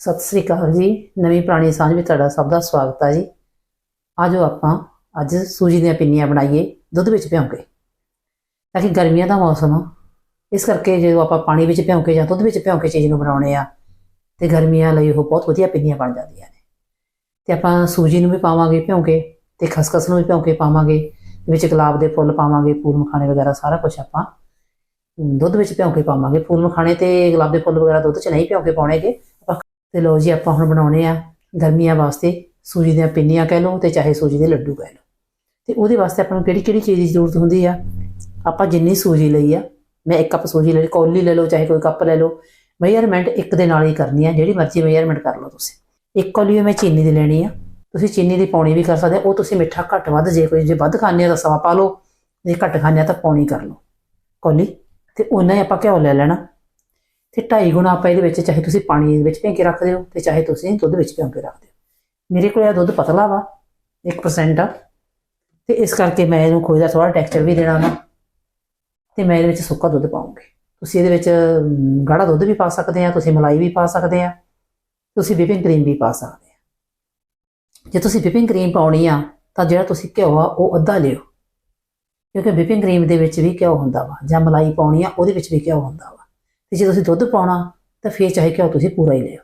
ਸਤਿ ਸ੍ਰੀ ਅਕਾਲ ਜੀ। ਨਵੀਂ ਪੁਰਾਣੀ ਸਾਂਝ ਵਿੱਚ ਤੁਹਾਡਾ ਸਭ ਦਾ ਸਵਾਗਤ ਹੈ ਜੀ। ਆਜੋ ਆਪਾਂ, ਅੱਜ ਸੂਜੀ ਦੀਆਂ ਪਿੰਨੀਆਂ ਬਣਾਈਏ, ਦੁੱਧ ਵਿੱਚ ਭਿਉਂ ਕੇ ਤਾਂ ਕਿ ਗਰਮੀਆਂ ਦਾ ਮੌਸਮ ਆ। ਇਸ ਕਰਕੇ ਜਦੋਂ ਆਪਾਂ ਪਾਣੀ ਵਿੱਚ ਭਿਉਂ ਕੇ ਜਾਂ ਦੁੱਧ ਵਿੱਚ ਭਿਉਂ ਕੇ ਚੀਜ਼ ਨੂੰ ਬਣਾਉਣੇ ਆ, ਤੇ ਗਰਮੀਆਂ ਲਈ ਉਹ ਬਹੁਤ ਵਧੀਆ ਪਿੰਨੀਆਂ ਬਣ ਜਾਂਦੀਆਂ ਨੇ। ਤੇ ਆਪਾਂ ਸੂਜੀ ਨੂੰ ਵੀ ਪਾਵਾਂਗੇ ਭਿਉਂ ਕੇ ਤੇ ਖਸਖਸ ਨੂੰ ਵੀ ਭਿਉਂ ਕੇ ਪਾਵਾਂਗੇ, ਵਿੱਚ ਗੁਲਾਬ ਦੇ ਫੁੱਲ ਪਾਵਾਂਗੇ ਫੂਲ ਮਖਾਣੇ ਵਗੈਰਾ ਸਾਰਾ ਕੁਝ ਆਪਾਂ ਦੁੱਧ ਵਿੱਚ ਭਿਉਂ ਕੇ ਪਾਵਾਂਗੇ, ਫੂਲ ਮਖਾਣੇ ਤੇ ਗੁਲਾਬ ਦੇ ਫੁੱਲ ਵਗੈਰਾ ਦੁੱਧ 'ਚ ਨਹੀਂ ਭਿਉਂ ਕੇ ਪਾਉਣੇਗੇ ਤੇ ਲੋ ਜੀ, ਆਪਾਂ ਹੁਣ ਬਣਾਉਣੇ ਆ ਗਰਮੀਆਂ ਵਾਸਤੇ ਸੂਜੀ ਦੀਆਂ ਪਿੰਨੀਆਂ ਕਹਿ ਲਓ ਤੇ ਚਾਹੇ ਸੂਜੀ ਦੇ ਲੱਡੂ ਕਹਿ ਲਓ। ਤੇ ਉਹਦੇ ਵਾਸਤੇ ਆਪਾਂ ਨੂੰ ਕਿਹੜੀ ਕਿਹੜੀ ਚੀਜ਼ ਦੀ ਜ਼ਰੂਰਤ ਹੁੰਦੀ ਆ? ਆਪਾਂ ਜਿੰਨੀ ਸੂਜੀ ਲਈ ਆ, ਮੈਂ ਇੱਕ ਕੱਪ ਸੂਜੀ ਲੈ ਲਈ, ਕੌਲੀ ਲੈ ਲਓ, ਚਾਹੇ ਕੋਈ ਕੱਪ ਲੈ ਲਓ, ਮੇਜਰਮੈਂਟ ਇੱਕ ਦੇ ਨਾਲ ਹੀ ਕਰਨੀ ਆ, ਜਿਹੜੀ ਮਰਜ਼ੀ ਮੇਜਰਮੈਂਟ ਕਰ ਲਓ ਤੁਸੀਂ। ਇੱਕ ਕੌਲੀ ਮੈਂ ਚੀਨੀ ਦੀ ਲੈਣੀ ਆ, ਤੁਸੀਂ ਚੀਨੀ ਦੀ ਪਾਉਣੀ ਵੀ ਕਰ ਸਕਦੇ ਉਹ ਤੁਸੀਂ ਮਿੱਠਾ ਘੱਟ ਵੱਧ, ਜੇ ਕੋਈ ਜੇ ਵੱਧ ਖਾਣੇ ਆ ਤਾਂ ਸਵਾ ਪਾ ਲਓ, ਜੇ ਘੱਟ ਖਾਣੇ ਆ ਤਾਂ ਪਾਉਣੀ ਕਰ ਲਓ। ਕੌਲੀ ਤੇ ਉਹਨਾਂ ਹੀ ਆਪਾਂ ਘਿਓ ਲੈ ਲੈਣਾ। ਤੇ 2.5 ਗੁਣਾ ਆਪਾਂ ਇਹਦੇ ਵਿੱਚ, ਚਾਹੇ ਤੁਸੀਂ ਪਾਣੀ ਦੇ ਵਿੱਚ ਭਿਓ ਕੇ ਰੱਖ ਦਿਓ ਤੇ ਚਾਹੇ ਤੁਸੀਂ ਦੁੱਧ ਵਿੱਚ ਭਿਉਂ ਕੇ ਰੱਖ ਦਿਓ। ਮੇਰੇ ਕੋਲ ਇਹ ਦੁੱਧ ਪਤਲਾ ਵਾ 1% ਆ। ਤੇ ਇਸ ਕਰਕੇ ਮੈਂ ਇਹਨੂੰ ਖੋਏ ਦਾ ਥੋੜਾ ਟੈਕਸਚਰ ਵੀ ਦੇਣਾ ਵਾ। ਤੇ ਮੈਂ ਇਹਦੇ ਵਿੱਚ ਸੁੱਕਾ ਦੁੱਧ ਪਾਉਂਗੀ। ਤੁਸੀਂ ਇਹਦੇ ਵਿੱਚ ਗਾੜਾ ਦੁੱਧ ਵੀ ਪਾ ਸਕਦੇ ਆ, ਤੁਸੀਂ ਮਲਾਈ ਵੀ ਪਾ ਸਕਦੇ ਆ, ਤੁਸੀਂ ਵਿਪਿੰਗ ਕਰੀਮ ਵੀ ਪਾ ਸਕਦੇ ਆ। ਜੇ ਤੁਸੀਂ ਵਿਪਿੰਗ ਕਰੀਮ ਪਾਉਣੀ ਆ, ਤਾਂ ਜਿਹੜਾ ਤੁਸੀਂ ਘਿਓ ਆ, ਉਹ ਅੱਧਾ ਲਿਓ। ਕਿਉਂਕਿ ਵਿਪਿੰਗ ਕਰੀਮ ਦੇ ਵਿੱਚ ਵੀ ਘਿਓ ਹੁੰਦਾ ਵਾ, ਜਾਂ ਮਲਾਈ ਪਾਉਣੀ ਆ, ਉਹਦੇ ਵਿੱਚ ਵੀ ਘਿਓ ਹੁੰਦਾ ਵਾ। ਤੇ ਜੇ ਤੁਸੀਂ ਦੁੱਧ ਪਾਉਣਾ, ਤਾਂ ਫਿਰ ਚਾਹੇ ਘਿਓ ਤੁਸੀਂ ਪੂਰਾ ਹੀ ਲਿਓ।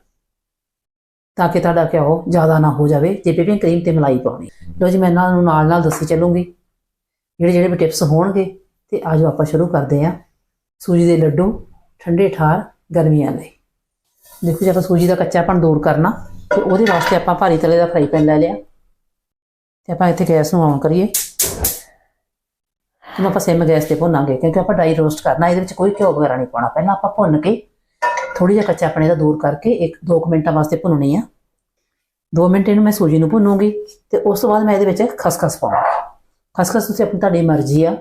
ਤਾਂ ਕਿ ਤੁਹਾਡਾ ਘਿਓ ਜ਼ਿਆਦਾ ਨਾ ਹੋ ਜਾਵੇ, ਜੇ ਵਿਪਿੰਗ ਕਰੀਮ ਤੇ ਮਲਾਈ ਪਾਉਣੀ। ਲੋ ਜੀ, ਮੈਂ ਇਹਨਾਂ ਨੂੰ ਨਾਲ ਨਾਲ ਦੱਸੀ ਚੱਲੂੰਗੀ। ਜਿਹੜੇ ਜਿਹੜੇ ਵੀ ਟਿਪਸ ਹੋਣਗੇ, ਤੇ ਆਜੋ ਆਪਾਂ ਸ਼ੁਰੂ ਕਰਦੇ ਹਾਂ ਸੂਜੀ ਦੇ ਲੱਡੂ, ਠੰਡੇ ਠਾਰ, ਗਰਮੀਆਂ ਲਈ। ਦੇਖੋ ਜੇ, ਆਪਾਂ ਸੂਜੀ ਦਾ ਕੱਚਾਪਣ ਦੂਰ ਕਰਨਾ, ਤੇ ਉਹਦੇ ਵਾਸਤੇ ਆਪਾਂ ਭਾਰੀ ਤਲੇ ਦਾ ਫਰਾਈ ਪੈਨ ਲੈ ਲਿਆ। ਤੇ ਆਪਾਂ ਇੱਥੇ ਗੈਸ ਨੂੰ ਆਨ ਕਰੀਏ। ਇਹਨੂੰ ਆਪਾਂ ਸਿਮ ਗੈਸ ਤੇ ਭੁੰਨਾਂਗੇ, ਕਿਉਂਕਿ ਆਪਾਂ ਡਾਈ ਰੋਸਟ ਕਰਨਾ, ਇਹਦੇ ਵਿੱਚ ਕੋਈ ਘਿਓ ਵਗੈਰਾ ਨਹੀਂ ਪਾਉਣਾ। ਪਹਿਲਾਂ ਆਪਾਂ ਭੁੰਨ ਕੇ ਥੋੜੀ ਜਿਹਾ ਕੱਚਾ ਆਪਣੇ ਦਾ ਦੂਰ ਕਰਕੇ 1-2 ਮਿੰਟਾਂ ਵਾਸਤੇ ਭੁੰਨਣੀ ਆ। 2 ਮਿੰਟ ਇਹਨੂੰ ਮੈਂ ਸੂਜੀ ਨੂੰ ਭੁੰਨੂਗੀ ਤੇ ਉਸ ਤੋਂ ਬਾਅਦ ਮੈਂ ਇਹਦੇ ਵਿੱਚ ਖਸਖਸ ਪਾਵਾਂਗੀ। ਖਸਖਸ ਤੁਸੀਂ ਆਪਣੀ ਤੁਹਾਡੀ ਮਰਜ਼ੀ ਆ।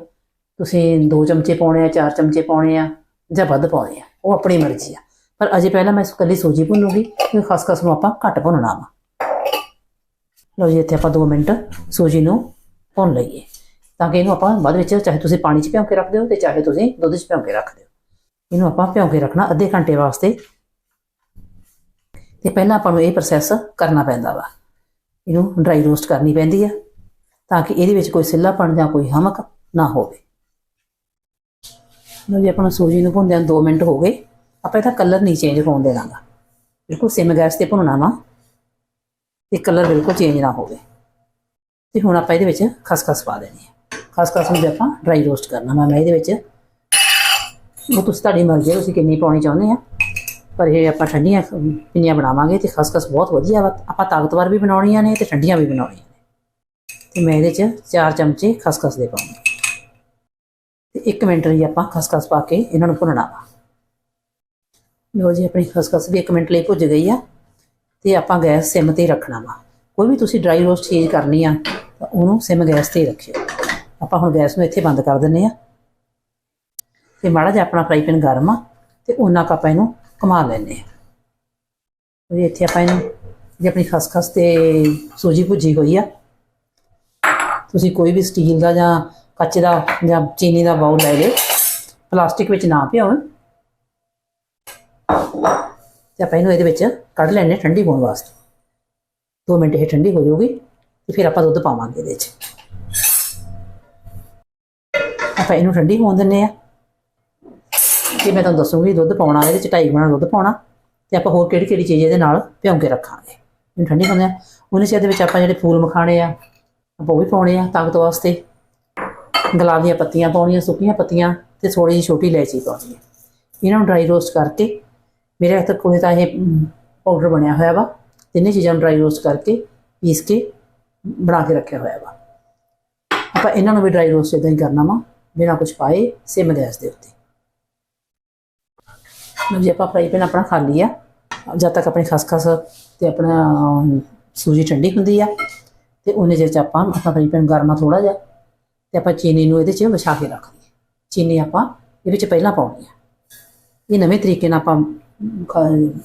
ਤੁਸੀਂ 2 ਚਮਚੇ ਪਾਉਣੇ ਆ 4 ਚਮਚੇ ਪਾਉਣੇ ਆ ਜਾਂ ਵੱਧ ਪਾਉਣੇ ਆ, ਉਹ ਆਪਣੀ ਮਰਜ਼ੀ ਆ। ਪਰ ਅਜੇ ਪਹਿਲਾਂ ਮੈਂ ਇਕੱਲੀ ਸੂਜੀ ਭੁੰਨੂਗੀ, ਕਿਉਂਕਿ ਖਸਖਸ ਨੂੰ ਆਪਾਂ ਘੱਟ ਭੁੰਨਣਾ ਵਾ। ਲਓ ਜੀ, ਇੱਥੇ ਆਪਾਂ 2 ਮਿੰਟ ਸੂਜੀ ਨੂੰ ਭੁੰਨ ਲਈਏ। ਤਾਂ ਕਿ ਇਹਨੂੰ ਆਪਾਂ ਬਾਅਦ ਵਿੱਚ ਚਾਹੇ ਤੁਸੀਂ ਪਾਣੀ 'ਚ ਭਿਉਂ ਕੇ ਰੱਖ ਦਿਓ ਤੇ ਚਾਹੇ ਤੁਸੀਂ ਦੁੱਧ 'ਚ ਭਿਉਂ ਕੇ ਰੱਖ ਦਿਓ। ਇਹਨੂੰ ਆਪਾਂ ਭਿਉਂ ਕੇ ਰੱਖਣਾ ਅੱਧੇ ਘੰਟੇ ਵਾਸਤੇ। ਤੇ ਪਹਿਲਾਂ ਆਪਾਂ ਨੂੰ ਇਹ ਪ੍ਰੋਸੈਸ ਕਰਨਾ ਪੈਂਦਾ ਵਾ। ਇਹਨੂੰ ਡਰਾਈ ਰੋਸਟ ਕਰਨੀ ਪੈਂਦੀ ਆ ਤਾਂ ਕਿ ਇਹਦੇ ਵਿੱਚ ਕੋਈ ਸਿੱਲਾਪਣ ਜਾਂ ਕੋਈ ਹਮਕ ਨਾ ਹੋਵੇ। ਲਓ ਜੀ, ਆਪਾਂ ਸੂਜੀ ਨੂੰ ਭੁੰਨਦਿਆਂ 2 ਮਿੰਟ ਹੋ ਗਏ। ਆਪਾਂ ਇਹਦਾ ਕਲਰ ਨਹੀਂ ਚੇਂਜ ਹੋਣ ਦੇਣਾਗਾ। ਬਿਲਕੁਲ ਸਿਮ ਗੈਸ ਤੇ ਭੁੰਨਣਾ ਵਾ ਤੇ ਕਲਰ ਬਿਲਕੁਲ ਚੇਂਜ ਨਾ ਹੋਵੇ। ਤੇ ਹੁਣ ਆਪਾਂ ਇਹਦੇ ਵਿੱਚ ਖਸਖਸ ਪਾ ਦੇਣੀ ਹੈ ਖਸਖਸ ਨੂੰ ਵੀ ਆਪਾਂ ਡਰਾਈ ਰੋਸਟ ਕਰਨਾ ਵਾ ਮੈਂ ਇਹਦੇ ਵਿੱਚ। ਉਹ ਤੁਸੀਂ ਤੁਹਾਡੀ ਮਰਜ਼ੀ ਹੈ, ਤੁਸੀਂ ਕਿੰਨੀ ਪਾਉਣੀ ਚਾਹੁੰਦੇ ਆ। ਪਰ ਇਹ ਆਪਾਂ ਠੰਡੀਆਂ ਪਿੰਨੀਆਂ ਬਣਾਵਾਂਗੇ ਤੇ ਖਸਖਸ ਬਹੁਤ ਵਧੀਆ ਵਾ। ਆਪਾਂ ਤਾਕਤਵਰ ਵੀ ਬਣਾਉਣੀਆਂ ਨੇ ਤੇ ਠੰਡੀਆਂ ਵੀ ਬਣਾਉਣੀਆਂ ਨੇ। ਤੇ ਮੈਂ ਇਹਦੇ 'ਚ 4 ਚਮਚੇ ਖਸਖਸ ਦੇ ਪਾਉਂਗੀ ਤੇ 1 ਮਿੰਟ ਲਈ ਆਪਾਂ ਖਸਖਸ ਪਾ ਕੇ ਇਹਨਾਂ ਨੂੰ ਭੁੰਨਣਾ ਵਾ। ਲੋ ਜੀ, ਆਪਣੀ ਖਸਖਸ ਵੀ 1 ਮਿੰਟ ਲਈ ਭੁੱਜ ਗਈ ਆ। ਤੇ ਆਪਾਂ ਗੈਸ ਸਿਮ ਤੇ ਰੱਖਣਾ ਵਾ। ਕੋਈ ਵੀ ਤੁਸੀਂ ਡਰਾਈ ਰੋਸਟ ਚੀਜ਼ ਕਰਨੀ ਆ, ਤਾਂ ਉਹਨੂੰ ਸਿਮ ਗੈਸ ਤੇ ਹੀ ਰੱਖਿਓ। ਆਪਾਂ ਹੁਣ ਗੈਸ ਨੂੰ ਇੱਥੇ ਬੰਦ ਕਰ ਦਿੰਨੇ ਆ ਤੇ ਮਾੜਾ ਜਿਹਾ ਆਪਣਾ ਫਰਾਈ ਪੈਨ ਗਰਮ ਆ, ਤੇ ਉਹਨਾਂ ਕੁ ਆਪਾਂ ਇਹਨੂੰ ਕਮਾ ਲੈਨੇ ਆ ਉਹ ਇੱਥੇ ਆਪਾਂ ਇਹਨੂੰ, ਜੇ ਆਪਣੀ ਖਸਖਸ ਤੇ ਸੂਜੀ ਭੁੱਜੀ ਹੋਈ ਆ, ਤੁਸੀਂ ਕੋਈ ਵੀ ਸਟੀਲ ਦਾ ਜਾਂ ਕੱਚ ਦਾ ਜਾਂ ਚੀਨੀ ਦਾ ਬਾਉਲ ਲੈ ਲਿਓ, ਪਲਾਸਟਿਕ ਵਿੱਚ ਨਾ ਪਿਓ ਤੇ ਆਪਾਂ ਇਹਨੂੰ ਇਹਦੇ ਵਿੱਚ ਕੱਢ ਲੈਣੇ ਠੰਡੀ ਹੋਣ ਵਾਸਤੇ। 2 ਮਿੰਟ ਇਹ ਠੰਡੀ ਹੋ ਜਾਊਗੀ, ਤੇ ਫਿਰ ਆਪਾਂ ਦੁੱਧ ਪਾਵਾਂਗੇ ਇਹਦੇ ਵਿੱਚ। ਆਪਾਂ ਇਹਨੂੰ ਠੰਡੀ ਹੋਣ ਦਿੰਨੇ ਆ। ਤੇ ਮੈਂ ਤੁਹਾਨੂੰ ਦੱਸੂਗੀ, ਦੁੱਧ ਪਾਉਣਾ, ਇਹਦੇ ਚ ਢਾਈ ਗੁਣਾ ਦੁੱਧ ਪਾਉਣਾ, ਤੇ ਆਪਾਂ ਹੋਰ ਕਿਹੜੀ ਕਿਹੜੀ ਚੀਜ਼ ਇਹਦੇ ਨਾਲ ਭਿਉਂ ਕੇ ਰੱਖਾਂਗੇ। ਇਹਨੂੰ ਠੰਡੀ ਹੁੰਦੇ ਆ। ਉਹਨੇ ਚ ਇਹਦੇ ਵਿੱਚ ਆਪਾਂ ਜਿਹੜੇ ਫੂਲ ਮਖਾਣੇ ਆ, ਆਪਾਂ ਉਹ ਵੀ ਪਾਉਣੇ ਆ ਤਾਕਤ ਵਾਸਤੇ। ਗੁਲਾਬ ਦੀਆਂ ਪੱਤੀਆਂ ਪਾਉਣੀਆਂ, ਸੁੱਕੀਆਂ ਪੱਤੀਆਂ ਤੇ ਥੋੜੀ ਜਿਹੀ ਛੋਟੀ ਇਲਾਇਚੀ ਪਾਉਣੀ ਹੈ ਇਹਨਾਂ ਨੂੰ ਡਰਾਈ ਰੋਸਟ ਕਰਕੇ, ਮੇਰੇ ਹੱਥ ਕੋਲੇ ਤਾਂ ਇਹ ਪਾਊਡਰ ਬਣਿਆ ਹੋਇਆ ਵਾ। ਤਿੰਨੇ ਚੀਜ਼ਾਂ ਨੂੰ ਡਰਾਈ ਰੋਸਟ ਕਰਕੇ ਪੀਸ ਕੇ ਬਣਾ ਕੇ ਰੱਖਿਆ ਹੋਇਆ ਵਾ। ਆਪਾਂ ਇਹਨਾਂ ਨੂੰ ਵੀ ਡਰਾਈ ਰੋਸਟ ਇਦਾਂ ਹੀ ਕਰਨਾ ਵਾ। ਬਿਨਾਂ ਕੁਝ ਪਾਏ ਸਿਮ ਗੈਸ ਦੇ ਉੱਤੇ। ਲਓ ਜੀ, ਆਪਾਂ ਫਰਾਈ ਪੈਨ ਆਪਣਾ ਖਾਲੀ ਆ। ਜਦ ਤੱਕ ਆਪਣੀ ਖਸਖਸ ਤੇ ਆਪਣਾ ਸੂਜੀ ਠੰਡੀ ਹੁੰਦੀ ਆ, ਤੇ ਉਹਨੇ ਜਿਹੇ ਚ ਆਪਾਂ ਆਪਣਾ ਫਰਾਈ ਪੈਨ ਗਰਮਾ ਥੋੜਾ ਜਿਹਾ, ਤੇ ਆਪਾਂ ਚੀਨੀ ਨੂੰ ਇਹਦੇ ਚ ਵਿਛਾ ਕੇ ਰੱਖ ਦਈਏ ਚੀਨੀ ਆਪਾਂ ਇਹ ਵਿੱਚ ਪਹਿਲਾਂ ਪਾਉਣੀ ਆ। ਇਹ ਨਵੇਂ ਤਰੀਕੇ ਨਾਲ ਆਪਾਂ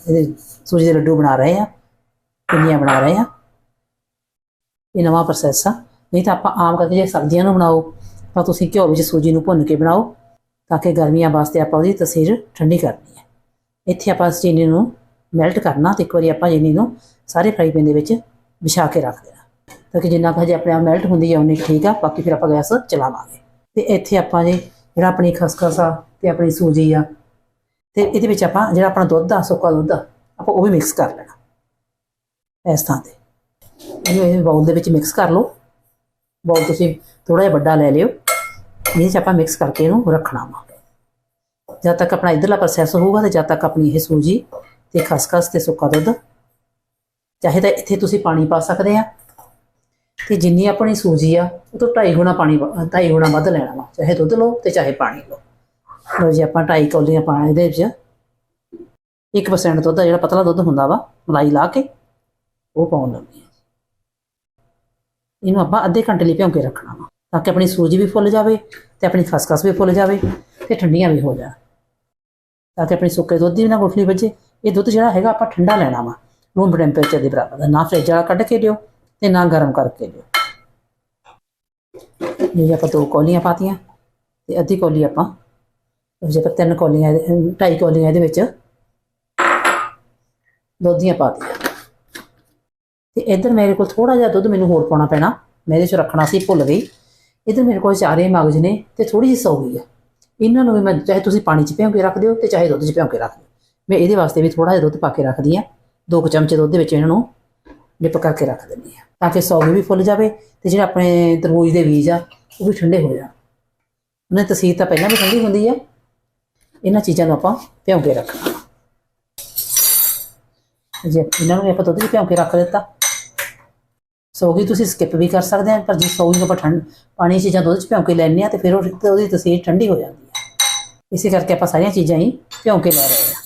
ਇਹਦੇ ਸੂਜੀ ਦੇ ਲੱਡੂ ਬਣਾ ਰਹੇ ਆ, ਪਿੰਨੀਆਂ ਬਣਾ ਰਹੇ ਆ। ਇਹ ਨਵਾਂ ਪ੍ਰੋਸੈਸ ਆ। ਨਹੀਂ ਤਾਂ ਆਪਾਂ ਆਮ ਕਰਕੇ ਜੇ ਸਬਜ਼ੀਆਂ ਨੂੰ ਬਣਾਓ ਤਾਂ ਤੁਸੀਂ ਘਿਓ ਵਿੱਚ ਸੂਜੀ ਨੂੰ ਭੁੰਨ ਕੇ ਬਣਾਓ ਤਾਂ ਕਿ ਗਰਮੀਆਂ ਵਾਸਤੇ ਆਪਾਂ ਉਹਦੀ ਤਸੀਰ ਠੰਡੀ ਕਰਨੀ ਹੈ। ਇੱਥੇ ਆਪਾਂ ਚੀਨੀ ਨੂੰ ਮੈਲਟ ਕਰਨਾ ਤੇ ਇੱਕ ਵਾਰੀ ਆਪਾਂ ਚੀਨੀ ਨੂੰ ਸਾਰੇ ਫਰਾਈ ਪੈਨ ਦੇ ਵਿੱਚ ਵਿਛਾ ਕੇ ਰੱਖ ਦੇਣਾ। ਤਾਂ ਕਿ ਜਿੰਨਾ ਕੁ ਹਜੇ ਆਪਣੇ ਆਪ ਮੈਲਟ ਹੁੰਦੀ ਹੈ ਉਨੀ ਕੁ ਠੀਕ ਆ, ਬਾਕੀ ਫਿਰ ਆਪਾਂ ਗੈਸ ਚਲਾਵਾਂਗੇ। ਤੇ ਇੱਥੇ ਆਪਾਂ ਜੀ ਜਿਹੜਾ ਆਪਣੀ ਖਸਖਸ ਆ ਤੇ ਆਪਣੀ ਸੂਜੀ ਆ ਤੇ ਇਹਦੇ ਵਿੱਚ ਆਪਾਂ ਜਿਹੜਾ ਆਪਣਾ ਦੁੱਧ ਆ, ਸੁੱਕਾ ਦੁੱਧ ਆ, ਆਪਾਂ ਉਹ ਵੀ ਮਿਕਸ ਕਰ ਲੈਣਾ। ਇਸ ਥਾਂ ਤੇ। ਇਹਨੂੰ ਇਹ ਬਾਉਲ ਦੇ ਵਿੱਚ ਮਿਕਸ ਕਰ ਲਓ। ਬਾਉਲ ਤੁਸੀਂ ਥੋੜਾ ਜਿਹਾ ਵੱਡਾ ਲੈ ਲਿਓ। ਇਹਦੇ 'ਚ ਆਪਾਂ ਮਿਕਸ ਕਰਕੇ ਇਹਨੂੰ ਰੱਖਣਾ ਵਾ। ਜਦ ਤੱਕ ਆਪਣਾ ਇਧਰਲਾ ਪ੍ਰੋਸੈਸ ਹੋਊਗਾ ਤੇ ਜਦ ਤੱਕ ਆਪਣੀ ਇਹ ਸੂਜੀ ਤੇ ਖਸਖਸ ਤੇ ਸੁੱਕਾ ਦੁੱਧ, ਚਾਹੇ ਤਾਂ ਇੱਥੇ ਤੁਸੀਂ ਪਾਣੀ ਪਾ ਸਕਦੇ ਆ। ਤੇ ਜਿੰਨੀ ਆਪਣੀ ਸੂਜੀ ਆ, ਉਹ ਤੋਂ 2.5 ਗੁਣਾ ਪਾਣੀ 2.5 ਗੁਣਾ ਵੱਧ ਲੈਣਾ ਵਾ, ਚਾਹੇ ਦੁੱਧ ਲਓ ਤੇ ਚਾਹੇ ਪਾਣੀ ਲਓ। ਲਓ ਜੀ, ਆਪਾਂ 2.5 ਕੌਲੀਆਂ ਪਾਣੀ ਇਹਦੇ ਵਿੱਚ। 1% ਦੁੱਧ ਆ ਜਿਹੜਾ ਪਤਲਾ ਦੁੱਧ ਹੁੰਦਾ ਵਾ, ਮਲਾਈ ਲਾ ਕੇ ਉਹ ਪਾਉਣ ਲੱਗੇ ਆ। ਇਹਨੂੰ ਆਪਾਂ ਅੱਧੇ ਘੰਟੇ ਲਈ ਭਿਉਂ ਕੇ ਰੱਖਣਾ ਵਾ। ਤਾਂ ਕਿ ਆਪਣੀ ਸੂਜੀ ਵੀ ਫੁੱਲ ਜਾਵੇ ਤੇ ਆਪਣੀ ਖਸਖਸ ਵੀ ਫੁੱਲ ਜਾਵੇ ਤੇ ਠੰਡੀਆਂ ਵੀ ਹੋ ਜਾਣ। ਤਾਂ ਕਿ ਆਪਣੀ ਸੁੱਕੇ ਦੁੱਧ ਦੀ ਵੀ ਨਾ ਗੁਠਲੀ ਵੱਜੇ। ਇਹ ਦੁੱਧ ਜਿਹੜਾ ਹੈਗਾ ਆਪਾਂ ਠੰਡਾ ਲੈਣਾ ਵਾ। ਰੂਮ ਟੈਂਪਰੇਚਰ ਦੇ ਬਰਾਬਰ ਦਾ। ਨਾ ਫ੍ਰਿਜ ਵਾਲਾ ਕੱਢ ਕੇ ਦਿਓ ਤੇ ਨਾ ਗਰਮ ਕਰਕੇ ਦਿਓ। ਇਹ ਆਪਾਂ ਦੋ ਕੌਲੀਆਂ ਪਾਤੀਆਂ ਤੇ ਅੱਧੀ ਕੌਲੀ ਆਪਾਂ ਜੇ ਆਪਾਂ ਤਿੰਨ ਕੌਲੀਆਂ ਢਾਈ ਕੌਲੀਆਂ ਇਹਦੇ ਵਿੱਚ ਦੁੱਧ ਦੀਆਂ ਪਾਤੀਆਂ। ਤੇ ਇੱਧਰ ਮੇਰੇ ਕੋਲ ਥੋੜਾ ਜਿਹਾ ਦੁੱਧ ਮੈਨੂੰ ਹੋਰ ਪਾਉਣਾ ਪੈਣਾ। ਮੈਂ ਇਹਦੇ ਚ ਰੱਖਣਾ ਸੀ ਭੁੱਲ ਗਈ। ਇੱਧਰ ਮੇਰੇ ਕੋਲ ਚਾਰੇ ਮਗਜ ਨੇ ਤੇ ਥੋੜੀ ਜਿਹੀ ਸੌਗੀ ਆ। ਇਹਨਾਂ ਨੂੰ ਵੀ ਮੈਂ ਚਾਹੇ ਤੁਸੀਂ ਪਾਣੀ 'ਚ ਭਿਓਂ ਕੇ ਰੱਖ ਦਿਓ ਤੇ ਚਾਹੇ ਦੁੱਧ 'ਚ ਭਿਓਂ ਕੇ ਰੱਖ ਦਿਓ। ਮੈਂ ਇਹਦੇ ਵਾਸਤੇ ਵੀ ਥੋੜਾ ਜਿਹਾ ਦੁੱਧ ਪਾ ਕੇ ਰੱਖਦੀ ਆ ਦੋ ਕੁ ਚਮਚੇ ਦੁੱਧ ਦੇ ਵਿੱਚ ਇਹਨਾਂ ਨੂੰ ਡਿਪ ਕਰਕੇ ਰੱਖ ਦਿੰਦੀ ਆ ਤਾਂ ਕਿ ਸੌਗੀ ਵੀ ਫੁੱਲ ਜਾਵੇ ਤੇ ਜਿਹੜੇ ਆਪਣੇ ਤਰਬੂਜ ਦੇ ਬੀਜ ਆ, ਉਹ ਵੀ ਠੰਡੇ ਹੋ ਜਾਣ। ਉਹਨਾਂ ਦੀ ਤਸੀਰ ਤਾਂ ਪਹਿਲਾਂ ਵੀ ਠੰਡੀ ਹੁੰਦੀ ਆ। ਇਹਨਾਂ ਚੀਜ਼ਾਂ ਨੂੰ ਆਪਾਂ ਭਿਓਂ ਕੇ ਰੱਖਣਾ। ਜੇ ਇਹਨਾਂ ਨੂੰ ਵੀ ਆਪਾਂ ਦੁੱਧ 'ਚ ਭਿਓਂ ਕੇ ਰੱਖ ਦਿੱਤਾ ਸੋਗੀ ਤੁਸੀਂ ਸਕਿਪ ਵੀ ਕਰ ਸਕਦੇ ਆ, ਪਰ ਜੇ ਸੋਗੀ ਨੂੰ ਆਪਾਂ ਠੰਡ, ਪਾਣੀ ਚੀਜ਼ਾਂ ਦੁੱਧ 'ਚ ਭਿਉਂ ਕੇ ਲੈਂਦੇ ਆ, ਤੇ ਫਿਰ ਉਹ ਉਹਦੀ ਤਸੀਰ ਠੰਡੀ ਹੋ ਜਾਂਦੀ ਹੈ ਇਸੇ ਕਰਕੇ ਆਪਾਂ ਸਾਰੀਆਂ ਚੀਜ਼ਾਂ ਹੀ ਭਿਉਂ ਕੇ ਲੈ ਰਹੇ ਆ।